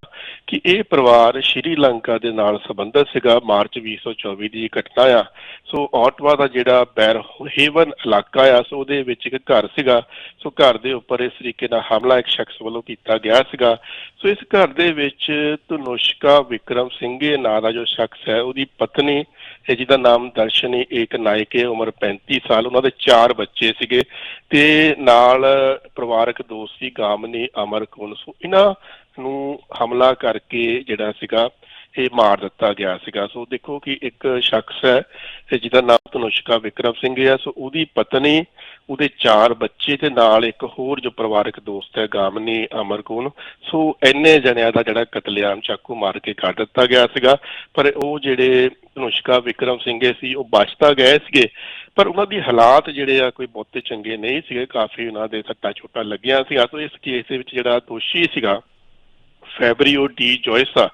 ਕਿ ਇਹ ਪਰਿਵਾਰ ਸ਼੍ਰੀਲੰਕਾ ਦੇ ਨਾਲ ਸੰਬੰਧਿਤ ਸੀਗਾ। ਮਾਰਚ 2024 ਦੀ ਘਟਨਾ ਆ। ਸੋ ਆਟਵਾ ਦਾ ਜਿਹੜਾ ਬੈਰ ਹੇਵਨ ਇਲਾਕਾ ਆ, ਸੋ ਉਹਦੇ ਵਿੱਚ ਇੱਕ ਘਰ ਸੀਗਾ। ਸੋ ਘਰ ਦੇ ਉੱਪਰ ਇਸ ਤਰੀਕੇ ਨਾਲ ਹਮਲਾ ਇੱਕ ਸ਼ਖਸ ਵੱਲੋਂ ਕੀਤਾ ਗਿਆ ਸੀਗਾ। ਸੋ ਇਸ ਘਰ ਦੇ ਵਿੱਚ ਤਨੁਸ਼ਕਾ ਵਿਕਰਮ ਸਿੰਘੇ ਨਾਂ ਦਾ ਜੋ ਸ਼ਖਸ ਹੈ, ਉਹਦੀ ਪਤਨੀ ਹੈ ਜਿਹਦਾ ਨਾਮ ਦਰਸ਼ਨੀ ਏਕ ਨਾਇਕੇ ਉਮਰ 35 ਸਾਲ, ਉਹਨਾਂ ਦੇ ਚਾਰ ਬੱਚੇ ਸੀਗੇ ਤੇ ਨਾਲ ਪਰਿਵਾਰਕ ਦੋਸਤ ਸੀ, ਗਾਮਨੀ, ਅਮਰ ਕੁਨ ਇਹਨਾਂ ਨੂੰ ਹਮਲਾ ਕਰਕੇ ਜਿਹੜਾ ਸੀਗਾ ਇਹ ਮਾਰ ਦਿੱਤਾ ਗਿਆ ਸੀਗਾ। ਸੋ ਦੇਖੋ ਕਿ ਇੱਕ ਸ਼ਖਸ ਹੈ ਜਿਹਦਾ ਨਾਮ ਤਨੁਸ਼ਕਾ ਵਿਕਰਮ ਸਿੰਘ ਹੈ। ਸੋ ਉਹਦੀ ਪਤਨੀ, ਉਹਦੇ ਚਾਰ ਬੱਚੇ ਤੇ ਨਾਲ ਇੱਕ ਹੋਰ ਜੋ ਪਰਿਵਾਰਕ ਦੋਸਤ ਹੈ, ਗਾਮਨੀ ਅਮਰਕੂਨ ਸੋ ਇੰਨੇ ਜਣਿਆਂ ਦਾ ਜਿਹੜਾ ਕਤਲੇਆਮ ਚਾਕੂ ਮਾਰ ਕੇ ਕਰ ਦਿੱਤਾ ਗਿਆ ਸੀਗਾ। ਪਰ ਉਹ ਜਿਹੜੇ ਤਨੁਸ਼ਕਾ ਵਿਕਰਮ ਸਿੰਘੇ ਸੀ, ਉਹ ਬਚਤਾ ਗਏ ਸੀਗੇ। ਪਰ ਉਹਨਾਂ ਦੀ ਹਾਲਾਤ ਜਿਹੜੇ ਆ ਕੋਈ ਬਹੁਤੇ ਚੰਗੇ ਨਹੀਂ ਸੀਗੇ। ਕਾਫੀ ਉਹਨਾਂ ਦੇ ਸੱਟਾਂ ਚੋਟਾਂ ਲੱਗੀਆਂ ਸੀਗਾ ਸੋ ਇਸ ਕੇਸ ਦੇ ਵਿੱਚ ਜਿਹੜਾ ਦੋਸ਼ੀ ਸੀਗਾ ਫੈਬਰੀਓ ਡੀ ਜੋਇਸਾ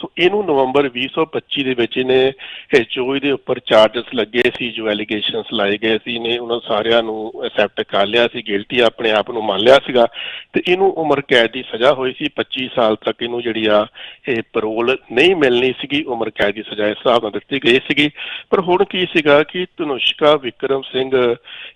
ਸੋ ਇਹਨੂੰ ਨਵੰਬਰ 2025 ਦੇ ਵਿੱਚ ਇਹਨੇ ਇਹ ਜੋ ਉੱਪਰ ਚਾਰਜਸ ਲੱਗੇ ਸੀ, ਜੋ ਐਲੀਗੇਸ਼ਨਸ ਲਾਏ ਗਏ ਸੀ ਨੇ ਉਹਨਾਂ ਸਾਰਿਆਂ ਨੂੰ ਐਕਸੈਪਟ ਕਰ ਲਿਆ ਸੀ ਗਿਲਟੀ ਆਪਣੇ ਆਪ ਨੂੰ ਮੰਨ ਲਿਆ ਸੀਗਾ। ਤੇ ਇਹਨੂੰ ਉਮਰ ਕੈਦ ਦੀ ਸਜ਼ਾ ਹੋਈ ਸੀ 25 ਸਾਲ ਤੱਕ ਇਹਨੂੰ ਜਿਹੜੀ ਆ ਇਹ ਪਰੋਲ ਨਹੀਂ ਮਿਲਣੀ ਸੀਗੀ, ਉਮਰ ਕੈਦ ਦੀ ਸਜ਼ਾ ਇਸ ਹਿਸਾਬ ਨਾਲ ਦਿੱਤੀ ਗਈ ਸੀਗੀ। ਪਰ ਹੁਣ ਕੀ ਸੀਗਾ ਕਿ ਤਨੁਸ਼ਕਾ ਵਿਕਰਮ ਸਿੰਘ,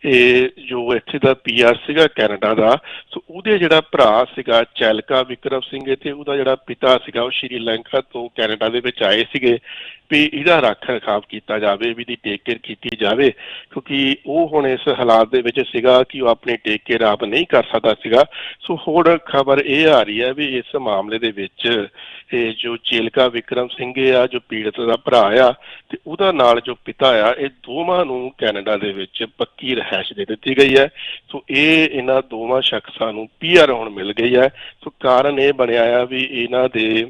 ਇਹ ਜੋ ਇੱਥੇ ਦਾ ਪੀਆਰ ਸੀਗਾ ਕੈਨੇਡਾ ਦਾ, ਸੋ ਉਹਦੇ ਜਿਹੜਾ ਭਰਾ ਸੀਗਾ ਚੈਲਕਾ ਵਿਕਰਮ ਸਿੰਘ ਇੱਥੇ ਉਹਦਾ ਜਿਹੜਾ ਪਿਤਾ ਸੀਗਾ ਉਹ ਸ਼੍ਰੀਲੰਕਾ ਤੋਂ ਕੈਨੇਡਾ ਦੇ ਵਿੱਚ ਆਏ ਸੀਗੇ। ਵੀ ਇਹਦਾ ਰੱਖ ਰਖਾਵ ਕੀਤਾ ਜਾਵੇ, ਵੀ ਦੀ ਟੇਕ ਕੇਅਰ ਕੀਤੀ ਜਾਵੇ, ਕਿਉਂਕਿ ਉਹ ਹੁਣ ਇਸ ਹਾਲਾਤ ਦੇ ਵਿੱਚ ਸੀਗਾ ਕਿ ਉਹ ਆਪਣੀ ਟੇਕ ਕੇਅਰ ਆਪ ਨਹੀਂ ਕਰ ਸਕਦਾ ਸੀਗਾ। ਸੋ ਹੋਰ ਖਬਰ ਇਹ ਆ ਰਹੀ ਹੈ ਵੀ ਇਸ ਮਾਮਲੇ ਦੇ ਵਿੱਚ ਇਹ ਜੋ ਚੇਲਕਾ ਵਿਕਰਮ ਸਿੰਘ ਆ, ਜੋ ਪੀੜਤ ਦਾ ਭਰਾ ਆ, ਤੇ ਉਹਦਾ ਨਾਲ ਜੋ ਪਿਤਾ ਆ, ਇਹ ਦੋਵਾਂ ਨੂੰ ਕੈਨੇਡਾ ਦੇ ਵਿੱਚ ਪੱਕੀ ਰਹਿائش ਦੇ ਦਿੱਤੀ ਗਈ ਹੈ। ਸੋ ਇਹ ਇਹਨਾਂ ਦੋਵਾਂ ਸ਼ਖਸਾਂ ਨੂੰ ਪੀਆਰ ਹੁਣ ਮਿਲ ਗਈ ਹੈ। ਸੋ ਕਾਰਨ ਇਹ ਬਣਿਆ ਆ ਵੀ ਇਹਨਾਂ ਦੇ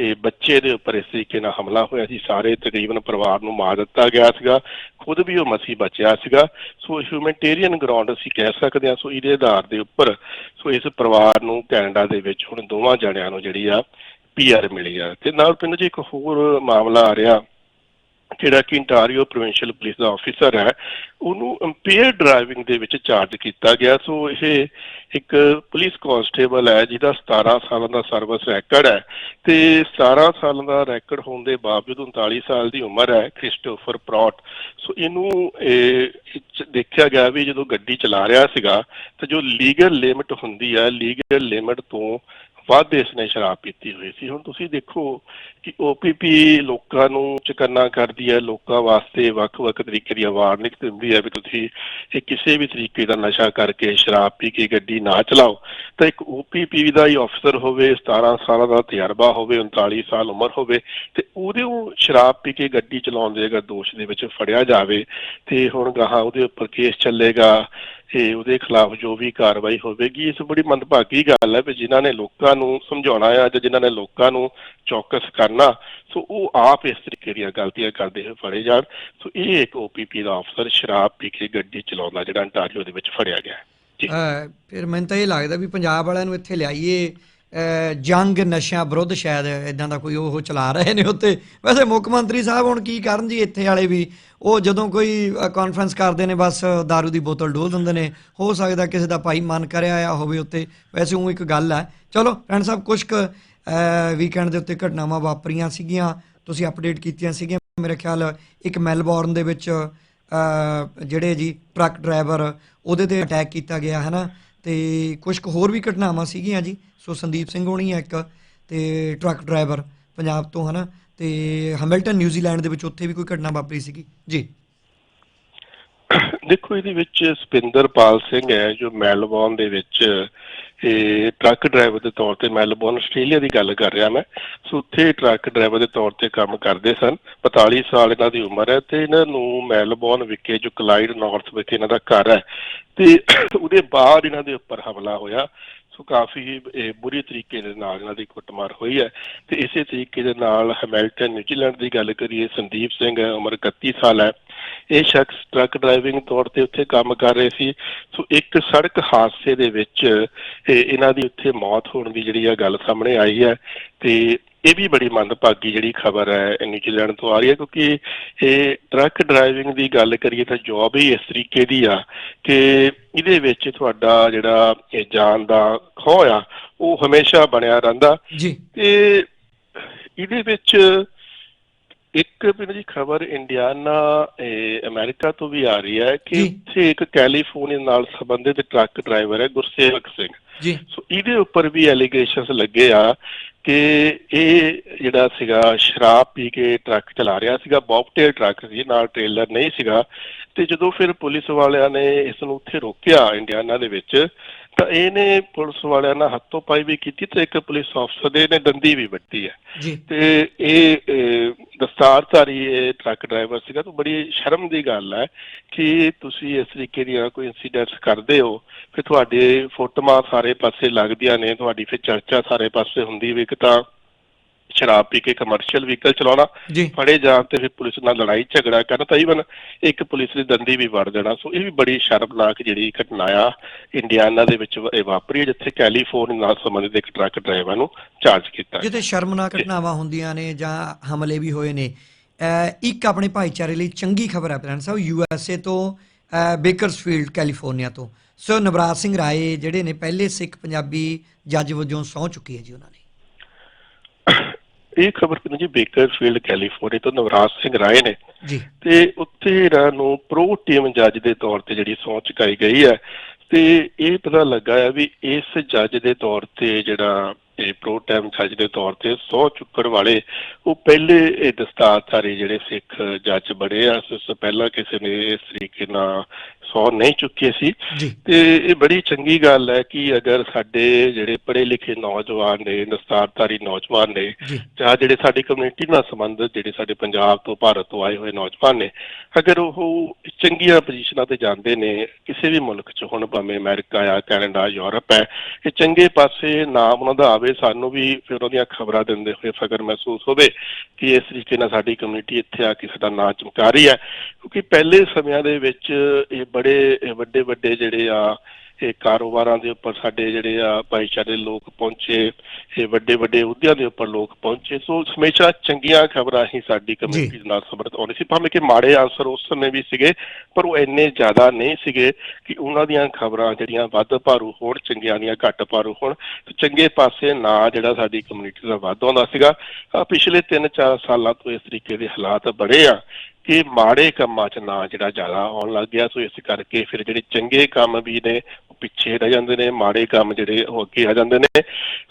ਇਹ ਬੱਚੇ ਦੇ ਉੱਪਰ ਇਸ ਤਰੀਕੇ ਨਾਲ ਹਮਲਾ ਹੋਇਆ ਸੀ। ਸਾਰੇ ਤਕਰੀਬਨ ਪਰਿਵਾਰ ਨੂੰ ਮਾਰ ਦਿੱਤਾ ਗਿਆ ਸੀਗਾ। ਖੁਦ ਵੀ ਉਹ ਮਸੀ ਬਚਿਆ ਸੀਗਾ। ਸੋ ਹਿਊਮੈਨਿਟੇਰੀਅਨ ਗਰਾਊਂਡ ਅਸੀਂ ਕਹਿ ਸਕਦੇ ਹਾਂ, ਸੋ ਇਹਦੇ ਆਧਾਰ ਦੇ ਉੱਪਰ, ਸੋ ਇਸ ਪਰਿਵਾਰ ਨੂੰ ਕੈਨੇਡਾ ਦੇ ਵਿੱਚ ਹੁਣ ਦੋਵਾਂ ਜਣਿਆਂ ਨੂੰ ਜਿਹੜੀ ਆ ਪੀਆਰ ਮਿਲੀ ਆ। ਤੇ ਨਾਲ ਪਿੰਡ ਜੀ ਇੱਕ ਹੋਰ ਮਾਮਲਾ ਆ ਰਿਹਾ। ਜਿਹੜਾ ਕਿ ਇੰਟਾਰੀਓ ਪ੍ਰੋਵਿੰਸ਼ੀਅਲ ਪੁਲਿਸ ਦਾ ਆਫੀਸਰ ਹੈ, ਉਹਨੂੰ ਇੰਪੇਅਰ ਡਰਾਈਵਿੰਗ ਦੇ ਵਿੱਚ ਚਾਰਜ ਕੀਤਾ ਗਿਆ। ਸੋ ਇਹ ਇੱਕ ਪੁਲਿਸ ਕਾਂਸਟੇਬਲ ਹੈ, ਜਿਹਦਾ 17 ਸਾਲਾਂ ਦਾ ਸਰਵਿਸ ਰੈਕੋਰਡ ਹੈ ਤੇ 17 ਸਾਲਾਂ ਦਾ ਰੈਕੋਰਡ ਹੋਣ ਦੇ ਬਾਵਜੂਦ 39 ਸਾਲ ਦੀ ਉਮਰ ਹੈ ਕ੍ਰਿਸਟੋਫਰ ਪ੍ਰੌਟ ਸੋ ਇਹਨੂੰ ਦੇਖਿਆ ਗਿਆ ਵੀ ਜਦੋਂ ਗੱਡੀ ਚਲਾ ਰਿਹਾ ਸੀਗਾ, ਤੇ ਜੋ ਲੀਗਲ ਲਿਮਟ ਹੁੰਦੀ ਹੈ ਲੀਗਲ ਲਿਮਟ ਤੋਂ ਵੱਧ ਇਸਨੇ ਸ਼ਰਾਬ ਪੀਤੀ ਹੋਈ ਸੀ। ਹੁਣ ਤੁਸੀਂ ਦੇਖੋ ਕਿ ਓਪੀਪੀ ਲੋਕਾਂ ਨੂੰ ਚਕੰਨਾ ਕਰਦੀ ਹੈ, ਲੋਕਾਂ ਵਾਸਤੇ ਵੱਖ-ਵੱਖ ਤਰੀਕੇ ਦੀ ਵਾਰਨਿੰਗ ਦਿੰਦੀ ਹੈ ਵੀ ਤੁਸੀਂ ਇਹ ਕਿਸੇ ਵੀ ਤਰੀਕੇ ਦਾ ਨਸ਼ਾ ਕਰਕੇ ਸ਼ਰਾਬ ਪੀ ਕੇ ਗੱਡੀ ਨਾ ਚਲਾਓ। ਤਾਂ ਇੱਕ ਓਪੀਪੀ ਦਾ ਹੀ ਅਫਸਰ ਹੋਵੇ 17 ਸਾਲਾਂ ਦਾ ਤਜਰਬਾ ਹੋਵੇ 39 ਸਾਲ ਉਮਰ ਹੋਵੇ ਤੇ ਉਹਦੇ ਉਹ ਸ਼ਰਾਬ ਪੀ ਕੇ ਗੱਡੀ ਚਲਾਉਣ ਦੇ ਅਗਰ ਦੋਸ਼ ਦੇ ਵਿੱਚ ਫੜਿਆ ਜਾਵੇ ਤੇ ਹੁਣ ਗਾਹਾਂ ਉਹਦੇ ਉੱਪਰ ਕੇਸ ਚੱਲੇਗਾ। ਇਹ ਉਹਦੇ ਖਿਲਾਫ ਜੋ ਵੀ ਕਾਰਵਾਈ ਹੋਵੇਗੀ, ਇਸ ਬੜੀ ਮੰਦਭਾਗੀ ਗੱਲ ਹੈ ਵੀ ਜਿਨ੍ਹਾਂ ਨੇ ਲੋਕਾਂ ਨੂੰ ਸਮਝਾਉਣਾ ਆ ਜਾਂ ਜਿਨ੍ਹਾਂ ਨੇ ਲੋਕਾਂ ਨੂੰ ਚੌਕਸ ਕਰਨਾ, ਸੋ ਉਹ ਆਪ ਇਸ ਤਰੀਕੇ ਦੀਆਂ ਗਲਤੀਆਂ ਕਰਦੇ ਹੋਏ ਫੜੇ ਜਾਣ। ਸੋ ਇਹ ਇੱਕ ਓਪੀਪੀ ਦਾ ਅਫਸਰ ਸ਼ਰਾਬ ਪੀ ਕੇ ਗੱਡੀ ਚਲਾਉਂਦਾ ਜਿਹੜਾ ਅੰਟਾਰੀਓ ਦੇ ਵਿੱਚ ਫੜਿਆ ਗਿਆ ਜੀ। ਫਿਰ ਮੈਨੂੰ ਤਾਂ ਇਹ ਲੱਗਦਾ ਵੀ ਪੰਜਾਬ ਵਾਲਿਆਂ ਨੂੰ ਇੱਥੇ ਲਿਆਈਏ ਜੰਗ ਨਸ਼ਿਆਂ ਵਿਰੁੱਧ ਸ਼ਾਇਦ ਇਦਾਂ ਦਾ ਕੋਈ ਉਹ ਚਲਾ ਰਹੇ ਨੇ ਉੱਤੇ ਵੈਸੇ ਮੁੱਖ ਮੰਤਰੀ ਸਾਹਿਬ ਹੁਣ ਕੀ ਕਰਨ ਜੀ ਇੱਥੇ ਵਾਲੇ ਵੀ? ਉਹ ਜਦੋਂ ਕੋਈ ਕਾਨਫਰੰਸ ਕਰਦੇ ਨੇ, ਬਸ दारू ਦੀ ਬੋਤਲ ਡੋਲ ਦਿੰਦੇ ਨੇ। ਹੋ ਸਕਦਾ ਕਿਸੇ ਦਾ ਭਾਈ ਮਨ ਕਰਿਆ ਆ ਹੋਵੇ ਉੱਤੇ ਵੈਸੇ ਉਹ ਇੱਕ ਗੱਲ ਹੈ ਚਲੋ ਫਰੈਂਡ ਸਾਹਿਬ ਕੁਝ ਕੁ ਵੀਕਐਂਡ ਦੇ ਉੱਤੇ ਘਟਨਾਵਾਂ ਵਾਪਰੀਆਂ ਸੀਗੀਆਂ। ਤੁਸੀਂ ਅਪਡੇਟ ਕੀਤੀਆਂ ਸੀਗੀਆਂ। ਮੇਰੇ ਖਿਆਲ ਇੱਕ ਮੈਲਬੌਰਨ ਦੇ ਵਿੱਚ ਜਿਹੜੇ ਜੀ ਟਰੱਕ ਡਰਾਈਵਰ, ਉਹਦੇ ਤੇ ਅਟੈਕ ਕੀਤਾ ਗਿਆ ਹੈ ਨਾ ਤੇ ਕੁਝ ਕੁ ਹੋਰ ਵੀ ਘਟਨਾਵਾਂ ਸੀਗੀਆਂ ਜੀ। ਸੋ ਸੰਦੀਪ ਸਿੰਘ ਹੋਣੀ ਹੈ ਇੱਕ ਤੇ ਟਰੱਕ ਡਰਾਈਵਰ ਪੰਜਾਬ ਤੋਂ ਹੈ ਨਾ ਤੇ ਹੈਮਿਲਟਨ, ਨਿਊਜ਼ੀਲੈਂਡ ਦੇ ਵਿੱਚ ਉੱਥੇ ਵੀ ਕੋਈ ਘਟਨਾ ਵਾਪਰੀ ਸੀਗੀ? ਜੀ। ਦੇਖੋ, ਇਹਦੇ ਵਿੱਚ ਸਪਿੰਦਰਪਾਲ ਸਿੰਘ ਹੈ, ਜੋ ਮੈਲਬੌਰਨ ਦੇ ਵਿੱਚ ਇਹ ਟਰੱਕ ਡਰਾਈਵਰ ਦੇ ਤੌਰ ਤੇ ਮੈਲਬੌਰਨ ਆਸਟ੍ਰੇਲੀਆ ਦੀ ਗੱਲ ਕਰ ਰਿਹਾ ਮੈਂ। ਸੋ ਉੱਥੇ ਟਰੱਕ ਡਰਾਈਵਰ ਦੇ ਤੌਰ ਤੇ ਕੰਮ ਕਰਦੇ ਸਨ। 45 ਸਾਲ ਇਹਨਾਂ ਦੀ ਉਮਰ ਹੈ ਤੇ ਇਹਨਾਂ ਨੂੰ ਮੈਲਬੌਰਨ ਵਿਖੇ ਜੋ ਕਲਾਈਡ ਨਾਰਥ ਵਿਖੇ ਇਹਨਾਂ ਦਾ ਘਰ ਹੈ ਤੇ ਉਹਦੇ ਬਾਅਦ ਇਹਨਾਂ ਦੇ ਉੱਪਰ ਹਮਲਾ ਹੋਇਆ। ਸੋ ਕਾਫੀ ਇਹ, ਬੁਰੀ ਤਰੀਕੇ ਦੇ ਨਾਲ ਇਹਨਾਂ ਦੀ ਕੁੱਟਮਾਰ ਹੋਈ ਹੈ ਤੇ ਇਸੇ ਤਰੀਕੇ ਦੇ ਨਾਲ ਹੈਮਿਲਟਨ ਨਿਊਜ਼ੀਲੈਂਡ ਦੀ ਗੱਲ ਕਰੀਏ ਸੰਦੀਪ ਸਿੰਘ ਹੈ ਉਮਰ 31 ਸਾਲ ਹੈ। ਇਹ ਸ਼ਖਸ ਟਰੱਕ ਡਰਾਈਵਿੰਗ ਤੌਰ ਤੇ ਉੱਥੇ ਕੰਮ ਕਰ ਰਹੇ ਸੀ। ਸੋ ਇੱਕ ਸੜਕ ਹਾਦਸੇ ਦੇ ਵਿੱਚ ਇਹਨਾਂ ਦੀ ਉੱਥੇ ਮੌਤ ਹੋਣ ਦੀ ਜਿਹੜੀ ਆ ਗੱਲ ਸਾਹਮਣੇ ਆਈ ਹੈ ਤੇ ਇਹ ਵੀ ਬੜੀ ਮੰਦਭਾਗੀ ਜਿਹੜੀ ਖਬਰ ਹੈ ਨਿਊਜ਼ੀਲੈਂਡ ਤੋਂ ਆ ਰਹੀ ਹੈ ਕਿਉਂਕਿ ਇਹ ਟਰੱਕ ਡਰਾਈਵਿੰਗ ਦੀ ਗੱਲ ਕਰੀਏ ਤਾਂ ਜੌਬ ਹੀ ਇਸ ਤਰੀਕੇ ਦੀ ਆ ਕਿ ਇਹਦੇ ਵਿੱਚ ਤੁਹਾਡਾ ਜਿਹੜਾ ਇਹ ਜਾਨ ਦਾ ਖੋਹ ਆ ਉਹ ਹਮੇਸ਼ਾ ਬਣਿਆ ਰਹਿੰਦਾ ਜੀ। ਤੇ ਇਹਦੇ ਵਿੱਚ ਇੱਕ ਮੈਨੂੰ ਜੀ ਖਬਰ ਇੰਡੀਆਨਾ ਅਮਰੀਕਾ ਤੋਂ ਵੀ ਆ ਰਹੀ ਹੈ ਕਿ। ਉੱਥੇ ਇੱਕ ਕੈਲੀਫੋਰਨੀਆ ਨਾਲ ਸੰਬੰਧਿਤ ਟਰੱਕ ਡਰਾਈਵਰ ਹੈ ਗੁਰਸੇਵਕ ਸਿੰਘ। ਜੀ। ਸੋ ਇਹਦੇ ਉੱਪਰ ਵੀ ਐਲੀਗੇਸ਼ਨਸ ਲੱਗੇ ਆ ਕਿ ਇਹ ਜਿਹੜਾ ਸੀਗਾ ਸ਼ਰਾਬ ਪੀ ਕੇ ਟਰੱਕ ਚਲਾ ਰਿਹਾ ਸੀਗਾ ਬੌਬਟੇਲ ਟਰੱਕ ਸੀ ਨਾਲ ਟ੍ਰੇਲਰ ਨਹੀਂ ਸੀਗਾ। ਤੇ ਜਦੋਂ ਫਿਰ ਪੁਲਿਸ ਵਾਲਿਆਂ ਨੇ ਇਸ ਨੂੰ ਉੱਥੇ ਰੋਕਿਆ ਇੰਡੀਆਨਾ ਦੇ ਵਿੱਚ ਤਾਂ ਇਹਨੇ ਪੁਲਿਸ ਵਾਲਿਆਂ ਨਾਲ ਹੱਥੋਂ ਪਾਈ ਵੀ ਕੀਤੀ ਤੇ ਇੱਕ ਪੁਲਿਸ ਅਫਸਰ ਦੇ ਨੇ ਦੰਦੀ ਵੀ ਵੱਟੀ ਹੈ। ਤੇ ਇਹ ਦਸਤਾਰਧਾਰੀ ਇਹ ਟਰੱਕ ਡਰਾਈਵਰ ਸੀਗਾ ਤਾਂ ਬੜੀ ਸ਼ਰਮ ਦੀ ਗੱਲ ਹੈ ਕਿ ਤੁਸੀਂ ਇਸ ਤਰੀਕੇ ਦੀਆਂ ਕੋਈ ਇਨਸੀਡੈਂਟਸ ਕਰਦੇ ਹੋ ਫਿਰ ਤੁਹਾਡੇ ਫੋਟੋਆਂ ਸਾਰੇ ਪਾਸੇ ਲੱਗਦੀਆਂ ਨੇ ਤੁਹਾਡੀ ਫਿਰ ਚਰਚਾ ਸਾਰੇ ਪਾਸੇ ਹੁੰਦੀ ਵੀ ਇੱਕ ਤਾਂ ਸ਼ਰਾਬ ਪੀ ਕੇ ਕਮਰਸ਼ੀਅਲ ਵਹੀਕਲ ਚਲਾਉਣਾ ਫੜੇ ਜਾਣ ਤੇ ਫਿਰ ਪੁਲਿਸ ਨਾਲ ਲੜਾਈ ਝਗੜਾ ਕਰਨਾ ਤਾਂ ਈਵਨ ਇੱਕ ਪੁਲਿਸ ਦੀ ਦੰਦੀ ਵੀ ਵੜ ਦੇਣਾ ਸੋ ਇਹ ਵੀ ਬੜੀ ਸ਼ਰਮਨਾਕ ਜਿਹੜੀ ਘਟਨਾ ਆ ਇੰਡੀਆਨਾ ਦੇ ਵਿੱਚ ਵਾਪਰੀ ਜਿੱਥੇ ਕੈਲੀਫੋਰਨੀਆ ਨਾਲ ਸੰਬੰਧਿਤ ਇੱਕ ਟਰੱਕ ਡਰਾਈਵਰ ਨੂੰ ਚਾਰਜ ਕੀਤਾ। ਜਿੱਥੇ ਸ਼ਰਮਨਾਕ ਘਟਨਾਵਾਂ ਹੁੰਦੀਆਂ ਨੇ ਜਾਂ ਹਮਲੇ ਵੀ ਹੋਏ ਨੇ ਇੱਕ ਆਪਣੇ ਭਾਈਚਾਰੇ ਲਈ ਚੰਗੀ ਖਬਰ ਹੈ ਪ੍ਰਧਾਨ ਸਾਹਿਬ ਯੂ ਐਸ ਏ ਤੋਂ ਬੇਕਰਸਫੀਲਡ ਕੈਲੀਫੋਰਨੀਆ ਤੋਂ। ਸੋ ਨਵਰਾਜ ਸਿੰਘ ਰਾਏ ਜਿਹੜੇ ਨੇ ਪਹਿਲੇ ਸਿੱਖ ਪੰਜਾਬੀ ਜੱਜ ਵਜੋਂ ਸਹੁੰ ਚੁੱਕੀ ਹੈ ਜੀ ਉਹਨਾਂ ਨੇ। ਇਹ ਖਬਰ ਕਿ ਜੀ ਬੇਕਰਫੀਲਡ ਕੈਲੀਫੋਰਨੀਆ ਤੋਂ ਨਵਰਾਜ ਸਿੰਘ ਰਾਏ ਨੇ। ਜੀ। ਤੇ ਉੱਥੇ ਇਹਨਾਂ ਨੂੰ ਪ੍ਰੋ ਟੀਮ ਜੱਜ ਦੇ ਤੌਰ ਤੇ ਜਿਹੜੀ ਸਹੁੰ ਚੁਕਾਈ ਗਈ ਹੈ। ਤੇ ਇਹ ਪਤਾ ਲੱਗਾ ਹੈ ਵੀ ਇਸ ਜੱਜ ਦੇ ਤੌਰ ਤੇ ਜਿਹੜਾ ਇਹ ਪ੍ਰੋ ਟਾਈਮ ਜੱਜ ਦੇ ਤੌਰ ਤੇ ਸਹੁੰ ਚੁੱਕਣ ਵਾਲੇ ਉਹ ਪਹਿਲੇ ਇਹ ਦਸਤਾਰਧਾਰੀ ਜਿਹੜੇ ਸਿੱਖ ਜੱਜ ਬਣੇ ਆ। ਇਸ ਤੋਂ ਪਹਿਲਾਂ ਕਿਸੇ ਨੇ ਇਸ ਤਰੀਕੇ ਨਾਲ ਸਹੁੰ ਨਹੀਂ ਚੁੱਕੀ ਸੀ। ਤੇ ਇਹ ਬੜੀ ਚੰਗੀ ਗੱਲ ਹੈ ਕਿ ਅਗਰ ਸਾਡੇ ਜਿਹੜੇ ਪੜ੍ਹੇ ਲਿਖੇ ਨੌਜਵਾਨ ਨੇ ਦਸਤਾਰਧਾਰੀ ਨੌਜਵਾਨ ਨੇ ਜੀ। ਜਿਹੜੇ ਸਾਡੀ ਕਮਿਊਨਿਟੀ ਨਾਲ ਸੰਬੰਧਿਤ ਜਿਹੜੇ ਸਾਡੇ ਪੰਜਾਬ ਤੋਂ ਭਾਰਤ ਤੋਂ ਆਏ ਹੋਏ ਨੌਜਵਾਨ ਨੇ ਅਗਰ ਉਹ ਚੰਗੀਆਂ ਪੋਜੀਸ਼ਨਾਂ ਤੇ ਜਾਂਦੇ ਨੇ ਕਿਸੇ ਵੀ ਮੁਲਕ 'ਚ ਹੁਣ ਭਾਵੇਂ ਅਮਰੀਕਾ ਆ ਕੈਨੇਡਾ ਯੂਰਪ ਹੈ ਇਹ ਚੰਗੇ ਪਾਸੇ ਨਾਮ ਉਹਨਾਂ ਦਾ ਆਵੇ ਸਾਨੂੰ ਵੀ ਫਿਰ ਉਹਦੀਆਂ ਖਬਰਾਂ ਦਿੰਦੇ ਹੋਏ ਫਖਰ ਮਹਿਸੂਸ ਹੋਵੇ ਕਿ ਇਸ ਤਰੀਕੇ ਨਾਲ ਸਾਡੀ ਕਮਿਊਨਿਟੀ ਇੱਥੇ ਆ ਕੇ ਸਾਡਾ ਨਾਂ ਚਮਕਾ ਰਹੀ ਹੈ। ਕਿਉਂਕਿ ਪਹਿਲੇ ਸਮਿਆਂ ਦੇ ਵਿੱਚ ਇਹ ਬੜੇ ਵੱਡੇ ਵੱਡੇ ਜਿਹੜੇ ਆ ਇਹ ਕਾਰੋਬਾਰਾਂ ਦੇ ਉੱਪਰ ਸਾਡੇ ਜਿਹੜੇ ਆ ਭਾਈਚਾਰੇ ਲੋਕ ਪਹੁੰਚੇ ਇਹ ਵੱਡੇ ਵੱਡੇ ਅਹੁਦਿਆਂ ਦੇ ਉੱਪਰ ਲੋਕ ਪਹੁੰਚੇ। ਸੋ ਹਮੇਸ਼ਾ ਚੰਗੀਆਂ ਖਬਰਾਂ ਹੀ ਸਾਡੀ ਕਮਿਊਨਿਟੀ ਨਾਲ ਸੰਬੰਧਿਤ ਆਉਂਦੀ ਸੀ। ਭਾਵੇਂ ਕਿ ਮਾੜੇ ਆਨਸਰ ਉਸ ਸਮੇਂ ਵੀ ਸੀਗੇ ਪਰ ਉਹ ਇੰਨੇ ਜ਼ਿਆਦਾ ਨਹੀਂ ਸੀਗੇ ਕਿ ਉਹਨਾਂ ਦੀਆਂ ਖਬਰਾਂ ਜਿਹੜੀਆਂ ਵੱਧ ਭਾਰੂ ਹੋਣ ਚੰਗੀਆਂ ਦੀਆਂ ਘੱਟ ਭਾਰੂ ਹੋਣ। ਤੇ ਚੰਗੇ ਪਾਸੇ ਨਾ ਜਿਹੜਾ ਸਾਡੀ ਕਮਿਊਨਿਟੀ ਦਾ ਵਾਧਾ ਹੁੰਦਾ ਸੀਗਾ। ਪਿਛਲੇ 3-4 ਸਾਲਾਂ ਤੋਂ ਇਸ ਤਰੀਕੇ ਦੇ ਹਾਲਾਤ ਬੜੇ ਆ ਕਿ ਮਾੜੇ ਕੰਮਾਂ 'ਚ ਨਾ ਜਿਹੜਾ ਜ਼ਿਆਦਾ ਆਉਣ ਲੱਗ ਗਿਆ ਸੋ ਇਸ ਕਰਕੇ ਫਿਰ ਜਿਹੜੇ ਚੰਗੇ ਕੰਮ ਵੀ ਨੇ ਉਹ ਪਿੱਛੇ ਰਹਿ ਜਾਂਦੇ ਨੇ ਮਾੜੇ ਕੰਮ ਜਿਹੜੇ ਉਹ ਅੱਗੇ ਆ ਜਾਂਦੇ ਨੇ।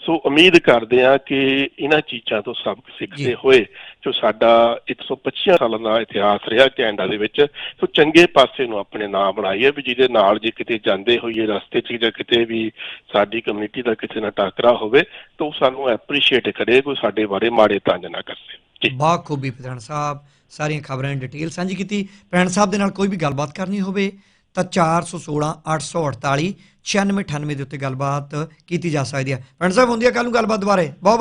ਸੋ ਉਮੀਦ ਕਰਦੇ ਆ ਕਿ ਇਹਨਾਂ ਚੀਜ਼ਾਂ ਤੋਂ ਸਬਕ। ਸਿੱਖਦੇ ਹੋਏ ਜੋ ਸਾਡਾ 125 ਸਾਲਾਂ ਦਾ ਇਤਿਹਾਸ ਰਿਹਾ ਕੈਨੇਡਾ ਦੇ ਵਿੱਚ ਸੋ ਚੰਗੇ ਪਾਸੇ ਨੂੰ ਆਪਣੇ ਨਾਮ ਬਣਾਈਏ ਵੀ ਜਿਹਦੇ ਨਾਲ ਜੇ ਕਿਤੇ ਜਾਂਦੇ ਹੋਈਏ ਰਸਤੇ 'ਚ ਜਾਂ ਕਿਤੇ ਵੀ ਸਾਡੀ ਕਮਿਊਨਿਟੀ ਦਾ ਕਿਸੇ ਨਾਲ ਟਾਕਰਾ ਹੋਵੇ ਤਾਂ ਉਹ ਸਾਨੂੰ ਐਪਰੀਸ਼ੀਏਟ ਕਰੇ ਕੋਈ ਸਾਡੇ ਬਾਰੇ ਮਾੜੇ ਤੰਜ ਨਾ ਕਰੇ। ਜੀ। ਬਹੁਤ ਖੂਬੀ ਪ੍ਰਧਾਨ ਸਾਹਿਬ ਸਾਰੀਆਂ ਖਬਰਾਂ ਦੀ ਡਿਟੇਲ ਸਾਂਝੀ ਕੀਤੀ। ਭੈਣ ਸਾਹਿਬ ਦੇ ਨਾਲ ਕੋਈ ਵੀ ਗੱਲਬਾਤ ਕਰਨੀ ਹੋਵੇ ਤਾਂ 416 848 9698 ਦੇ ਉੱਤੇ ਗੱਲਬਾਤ ਕੀਤੀ ਜਾ ਸਕਦੀ ਹੈ। ਭੈਣ ਸਾਹਿਬ, ਹੁੰਦੀ ਹੈ ਕੱਲ ਨੂੰ ਗੱਲਬਾਤ ਦੁਬਾਰੇ। ਬਹੁਤ